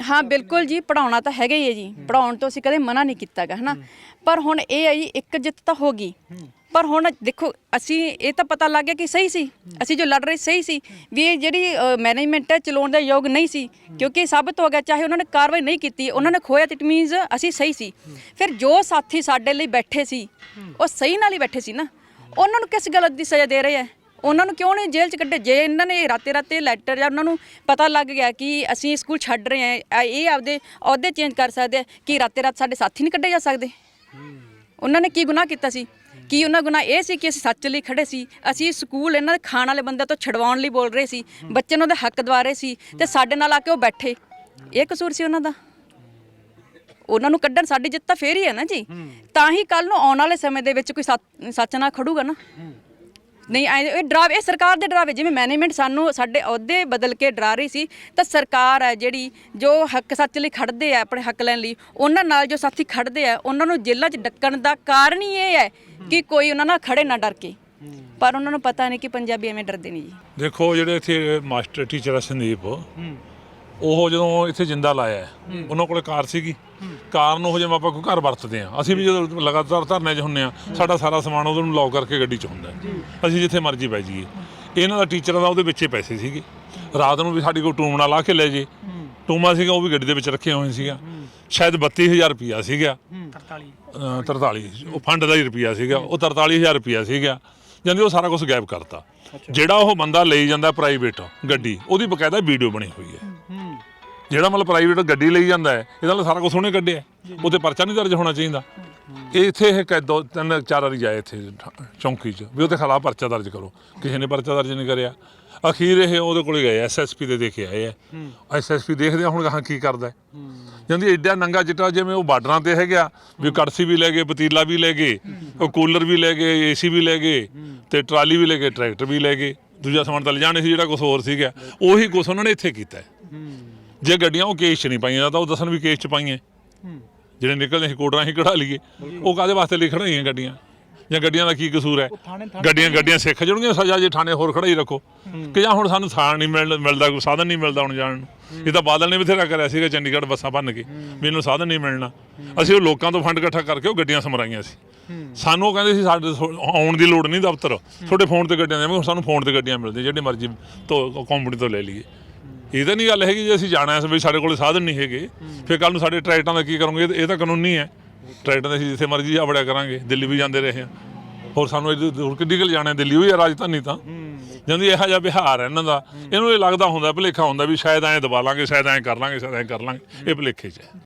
ਹਾਂ ਬਿਲਕੁਲ ਜੀ ਪੜਾਉਣਾ ਤਾਂ ਹੈਗਾ ਹੀ ਹੈ ਜੀ। ਪੜਾਉਣ ਤੋਂ ਅਸੀਂ ਕਦੇ ਮਨਾ ਨਹੀਂ ਕੀਤਾਗਾ ਹਨਾ? ਪਰ ਹੁਣ ਇਹ ਹੈ ਜੀ ਇੱਕ ਜਿੱਤ ਤਾਂ ਹੋ ਗਈ। ਪਰ ਹੁਣ ਦੇਖੋ ਅਸੀਂ ਇਹ ਤਾਂ ਪਤਾ ਲੱਗ ਗਿਆ ਕਿ ਸਹੀ ਸੀ। ਅਸੀਂ ਜੋ ਲੜ ਰਹੇ ਸਹੀ ਸੀ। ਵੀ ਇਹ ਜਿਹੜੀ ਮੈਨੇਜਮੈਂਟ ਹੈ ਚਲਾਉਣ ਦਾ ਯੋਗ ਨਹੀਂ ਸੀ। ਕਿਉਂਕਿ ਸਾਬਤ ਹੋ ਗਿਆ ਚਾਹੇ ਉਹਨਾਂ ਨੇ ਕਾਰਵਾਈ ਨਹੀਂ ਕੀਤੀ ਉਹਨਾਂ ਨੇ ਖੋਇਆ ਤੇ ਇਟ ਮੀਨਸ ਅਸੀਂ ਸਹੀ ਸੀ। ਫਿਰ ਜੋ ਸਾਥੀ ਸਾਡੇ ਲਈ ਬੈਠੇ ਸੀ ਉਹ ਸਹੀ ਨਾਲ ਹੀ ਬੈਠੇ ਸੀ ਨਾ। ਉਹਨਾਂ ਨੂੰ ਕਿਸ ਗਲਤ ਦੀ ਸਜ਼ਾ ਦੇ ਰਹੇ ਆ ਉਹਨਾਂ ਨੂੰ ਕਿਉਂ ਨਹੀਂ ਜੇਲ੍ਹ 'ਚ ਕੱਢੇ? ਜੇ ਇਹਨਾਂ ਨੇ ਰਾਤੇ ਰਾਤੇ ਲੈਟਰ ਜਾਂ ਉਹਨਾਂ ਨੂੰ ਪਤਾ ਲੱਗ ਗਿਆ ਕਿ ਅਸੀਂ ਸਕੂਲ ਛੱਡ ਰਹੇ ਹਾਂ ਆ ਇਹ ਆਪਦੇ ਅਹੁਦੇ ਚੇਂਜ ਕਰ ਸਕਦੇ ਆ ਕਿ ਰਾਤੇ ਰਾਤ ਸਾਡੇ ਸਾਥੀ ਨਹੀਂ ਕੱਢੇ ਜਾ ਸਕਦੇ। ਉਹਨਾਂ ਨੇ ਕੀ ਗੁਨਾਹ ਕੀਤਾ ਸੀ? ਕੀ ਉਹਨਾਂ ਗੁਨਾਹ ਇਹ ਸੀ ਕਿ ਅਸੀਂ ਸੱਚ ਲਈ ਖੜੇ ਸੀ ਅਸੀਂ ਸਕੂਲ ਇਹਨਾਂ ਦੇ ਖਾਣ ਵਾਲੇ ਬੰਦੇ ਤੋਂ ਛਡਵਾਉਣ ਲਈ ਬੋਲ ਰਹੇ ਸੀ ਬੱਚੇ ਨੂੰ ਉਹਦੇ ਹੱਕ ਦਵਾ ਰਹੇ ਸੀ ਤੇ ਸਾਡੇ ਨਾਲ ਆ ਕੇ ਉਹ ਬੈਠੇ। ਇਹ ਕਸੂਰ ਸੀ ਉਹਨਾਂ ਦਾ। ਉਹਨਾਂ ਨੂੰ ਕੱਢਣ ਸਾਡੀ ਜਿੱਤ ਤਾਂ ਫੇਰ ਹੀ ਹੈ ਨਾ ਜੀ। ਤਾਂ ਹੀ ਕੱਲ ਨੂੰ ਆਉਣ ਵਾਲੇ ਸਮੇਂ ਦੇ ਵਿੱਚ ਕੋਈ ਸੱਚ- ਸੱਚ ਨਾਲ ਖੜੂਗਾ ਨਾ। ਨਹੀਂ ਐਂ- ਇਹ ਡਰਾਵੇ ਇਹ ਸਰਕਾਰ ਦੇ ਡਰਾਵੇ। ਜਿਵੇਂ ਮੈਨੇਜਮੈਂਟ ਸਾਨੂੰ ਸਾਡੇ ਅਹੁਦੇ ਬਦਲ ਕੇ ਡਰਾ ਰਹੀ ਸੀ ਤਾਂ ਸਰਕਾਰ ਹੈ ਜਿਹੜੀ ਜੋ ਹੱਕ ਸੱਚ ਲਈ ਖੜਦੇ ਆ ਆਪਣੇ ਹੱਕ ਲੈਣ ਲਈ ਉਹਨਾਂ ਨਾਲ ਜੋ ਸਾਥੀ ਖੜਦੇ ਆ ਉਹਨਾਂ ਨੂੰ ਜੇਲ੍ਹਾਂ 'ਚ ਡੱਕਣ ਦਾ ਕਾਰਨ ਹੀ ਇਹ ਹੈ ਕਿ ਕੋਈ ਉਹਨਾਂ ਨਾਲ ਖੜੇ ਨਾ ਡਰ ਕੇ। ਪਰ ਉਹਨਾਂ ਨੂੰ ਪਤਾ ਨਹੀਂ ਕਿ ਪੰਜਾਬੀ ਐਵੇਂ ਡਰਦੇ ਨਹੀਂ ਜੀ। ਦੇਖੋ ਜਿਹੜੇ ਇੱਥੇ ਮਾਸਟਰ ਟੀਚਰ ਆ ਸੰਦੀਪ ਉਹ ਜਦੋਂ ਇੱਥੇ ਜਿੰਦਾ ਲਾਇਆ ਹੈ, ਉਹਨਾਂ ਕੋਲੇ ਕਾਰ ਸੀਗੀ। ਕਾਰ ਨੂੰ ਉਹ ਜਿਵੇਂ ਆਪਾਂ ਕੋਈ ਘਰ ਵਰਤਦੇ ਆ ਅਸੀਂ ਵੀ ਜਦੋਂ ਲਗਾਤਾਰ ਧਰਨੇ 'ਚ ਹੁੰਨੇ ਆ ਸਾਡਾ ਸਾਰਾ ਸਮਾਨ ਉਹਦੇ ਨੂੰ ਲੌਕ ਕਰਕੇ ਗੱਡੀ 'ਚ ਹੁੰਦਾ। ਅਸੀਂ ਜਿੱਥੇ ਮਰਜ਼ੀ ਬੈ ਜਾਈਏ। ਇਹਨਾਂ ਦਾ ਟੀਚਰਾਂ ਦਾ ਉਹਦੇ ਵਿੱਚੇ ਪੈਸੇ ਸੀਗੇ। ਰਾਤ ਨੂੰ ਵੀ ਸਾਡੀ ਕੋਈ ਟੂਮਣਾ ਲਾ ਕੇ ਲੈ ਜੇ। ਟੂਮਾ ਸੀਗਾ ਉਹ ਵੀ ਗੱਡੀ ਦੇ ਵਿੱਚ ਰੱਖਿਆ ਹੋਏ ਸੀਗਾ। ਸ਼ਾਇਦ 32000 ਰੁਪਿਆ ਸੀਗਾ। 43 ਅ, 43 ਉਹ ਫੰਡ ਦਾ ਹੀ ਰੁਪਿਆ ਸੀਗਾ। ਉਹ 43000 ਰੁਪਿਆ ਸੀਗਾ। ਜਾਂਦੇ ਉਹ ਸਾਰਾ ਕੁਝ ਗਾਇਬ ਕਰਤਾ। ਜਿਹੜਾ ਉਹ ਬੰਦਾ ਲਈ ਜਾਂਦਾ ਪ੍ਰਾਈਵੇਟ ਗੱਡੀ ਉਹਦੀ ਬਕਾਇਦਾ ਵੀਡੀਓ ਬਣੀ ਹੋਈ ਹੈ। ਜਿਹੜਾ ਮਤਲਬ ਪ੍ਰਾਈਵੇਟ ਗੱਡੀ ਲਈ ਜਾਂਦਾ ਹੈ ਇਹਦਾ ਮਤਲਬ ਸਾਰਾ ਕੁਝ ਉਹਨੇ ਕੱਢਿਆ ਉਹਤੇ ਪਰਚਾ ਨਹੀਂ ਦਰਜ ਹੋਣਾ ਚਾਹੀਦਾ। ਇਹ ਇੱਥੇ ਇਹ ਕਹਿ ਦੋ ਤਿੰਨ ਚਾਰ ਵਾਰੀ ਜਾਏ ਇੱਥੇ ਚੌਂਕੀ 'ਚ ਵੀ ਉਹਦੇ ਖਿਲਾਫ ਪਰਚਾ ਦਰਜ ਕਰੋ। ਕਿਸੇ ਨੇ ਪਰਚਾ ਦਰਜ ਨਹੀਂ ਕਰਿਆ। ਅਖੀਰ ਇਹ ਉਹਦੇ ਕੋਲੇ ਗਏ ਐਸਐਸਪੀ ਦੇ ਦੇ ਕੇ ਆਏ ਆ। ਐਸਐਸਪੀ ਦੇਖਦੇ ਹੁਣ ਗਾਹਾਂ ਕੀ ਕਰਦਾ। ਜਾਂਦੀ ਐਡਾ ਨੰਗਾ ਚਿੱਟਾ ਜਿਵੇਂ ਉਹ ਬਾਰਡਰਾਂ ਤੇ ਹੈਗਾ ਵੀ ਕੜਸੀ ਵੀ ਲੈ ਗਏ ਪਤੀਲਾ ਵੀ ਲੈ ਗਏ ਉਹ ਕੂਲਰ ਵੀ ਲੈ ਗਏ ਏਸੀ ਵੀ ਲੈ ਗਏ ਤੇ ਟਰਾਲੀ ਵੀ ਲੈ ਗਏ ਟਰੈਕਟਰ ਵੀ ਲੈ ਗਏ। ਦੂਜਾ ਸਮਾਨ ਤਾਂ ਲਿਜਾਣੇ ਸੀ ਜਿਹੜਾ ਕੁਝ ਹੋਰ ਸੀਗਾ। ਉਹੀ ਕੁਝ ਉਹਨਾਂ ਨੇ ਇੱਥੇ ਕੀਤਾ। ਜੇ ਗੱਡੀਆਂ ਉਹ ਕੇਸ 'ਚ ਨਹੀਂ ਪਾਈਆਂ ਤਾਂ ਉਹ ਦੱਸਣ ਵੀ ਕੇਸ 'ਚ ਪਾਈਆਂ। ਜਿਹੜੇ ਨਿਕਲਦੇ ਸੀ ਕੋਟਰਾਂ ਹੀ ਕਢਾ ਲਈਏ। ਉਹ ਕਾਦੇ ਵਾਸਤੇ ਲਿਖ ਰਹੀਆਂ ਗੱਡੀਆਂ? ਜਾਂ ਗੱਡੀਆਂ ਦਾ ਕੀ ਕਸੂਰ ਹੈ? ਗੱਡੀਆਂ ਗੱਡੀਆਂ ਸਿੱਖ ਜਾਣਗੀਆਂ ਸਜ਼ਾ ਜੇ ਥਾਣੇ ਹੋਰ ਖੜਾ ਹੀ। ਰੱਖੋ ਕਿ ਜਾਂ ਹੁਣ ਸਾਨੂੰ ਥਾਣ ਨਹੀਂ ਮਿਲ- ਮਿਲਦਾ ਕੋਈ ਸਾਧਨ ਨਹੀਂ ਮਿਲਦਾ ਹੁਣ ਜਾਣ ਨੂੰ। ਇਹ ਤਾਂ ਬਾਦਲ ਨੇ ਬਥੇਰਾ ਕਰਿਆ ਸੀਗਾ ਚੰਡੀਗੜ੍ਹ ਬੱਸਾਂ ਭੰਨ ਕੇ। ਮੈਨੂੰ ਸਾਧਨ ਨਹੀਂ ਮਿਲਣਾ। ਅਸੀਂ ਉਹ ਲੋਕਾਂ ਤੋਂ ਫੰਡ ਇਕੱਠਾ ਕਰਕੇ ਉਹ ਗੱਡੀਆਂ ਸਮਰਾਈਆਂ ਸੀ। ਸਾਨੂੰ ਉਹ ਕਹਿੰਦੇ ਸੀ ਸਾਡੇ ਆਉਣ ਦੀ ਲੋੜ ਨਹੀਂ ਦਫ਼ਤਰ। ਤੁਹਾਡੇ ਫੋਨ ਤੇ ਗੱਡੀਆਂ ਦੇਵਾਂਗੇ ਸਾਨੂੰ ਫੋਨ ਤੇ ਗੱਡੀਆਂ ਮਿਲਦੀਆਂ ਜਿਹੜੇ ਮਰਜ਼ੀ ਤੋਂ ਕੰਪਨੀ ਤੋਂ ਲੈ ਲਈਏ। ਇਹ ਤਾਂ ਨਹੀਂ ਗੱਲ ਹੈਗੀ ਜੇ ਅਸੀਂ ਜਾਣਾ ਹੈ ਵੀ ਸਾਡੇ ਕੋਲ ਸਾਧਨ ਨਹੀਂ ਹੈਗੇ। ਫਿਰ ਕੱਲ ਨੂੰ ਸਾਡੇ ਟਰੈਕਟਰਾਂ ਦਾ ਕੀ ਕਰੋਗੇ? ਇਹ ਤਾਂ- ਕਾਨੂੰਨੀ ਹੈ। ਟਰੈਕਟਰਾਂ ਦਾ ਅਸੀਂ ਜਿੱਥੇ ਮਰਜ਼ੀ ਆਵੜਿਆ ਕਰਾਂਗੇ। ਦਿੱਲੀ ਵੀ ਜਾਂਦੇ ਰਹੇ ਹਾਂ। ਹੋਰ ਸਾਨੂੰ ਇਹ ਦੂਰ ਕਿੱਡੀ ਕੁ ਜਾਣਾ ਦਿੱਲੀ ਵੀ ਹੈ ਰਾਜਧਾਨੀ ਤਾਂ। ਜਾਂਦੀ ਇਹੋ ਜਿਹਾ ਬਿਹਾਰ ਹੈ ਇਹਨਾਂ ਦਾ। ਇਹਨੂੰ ਇਹ ਲੱਗਦਾ ਹੁੰਦਾ ਭੁਲੇਖਾ ਹੁੰਦਾ ਵੀ ਸ਼ਾਇਦ ਐਂ ਦਬਾ ਲਾਂਗੇ ਸ਼ਾਇਦ ਐਂ ਕਰ ਲਾਂਗੇ ਸ਼ਾਇਦ ਐਂ ਕਰ ਲਾਂਗੇ। ਇਹ ਭੁਲੇਖੇ 'ਚ ਹੈ।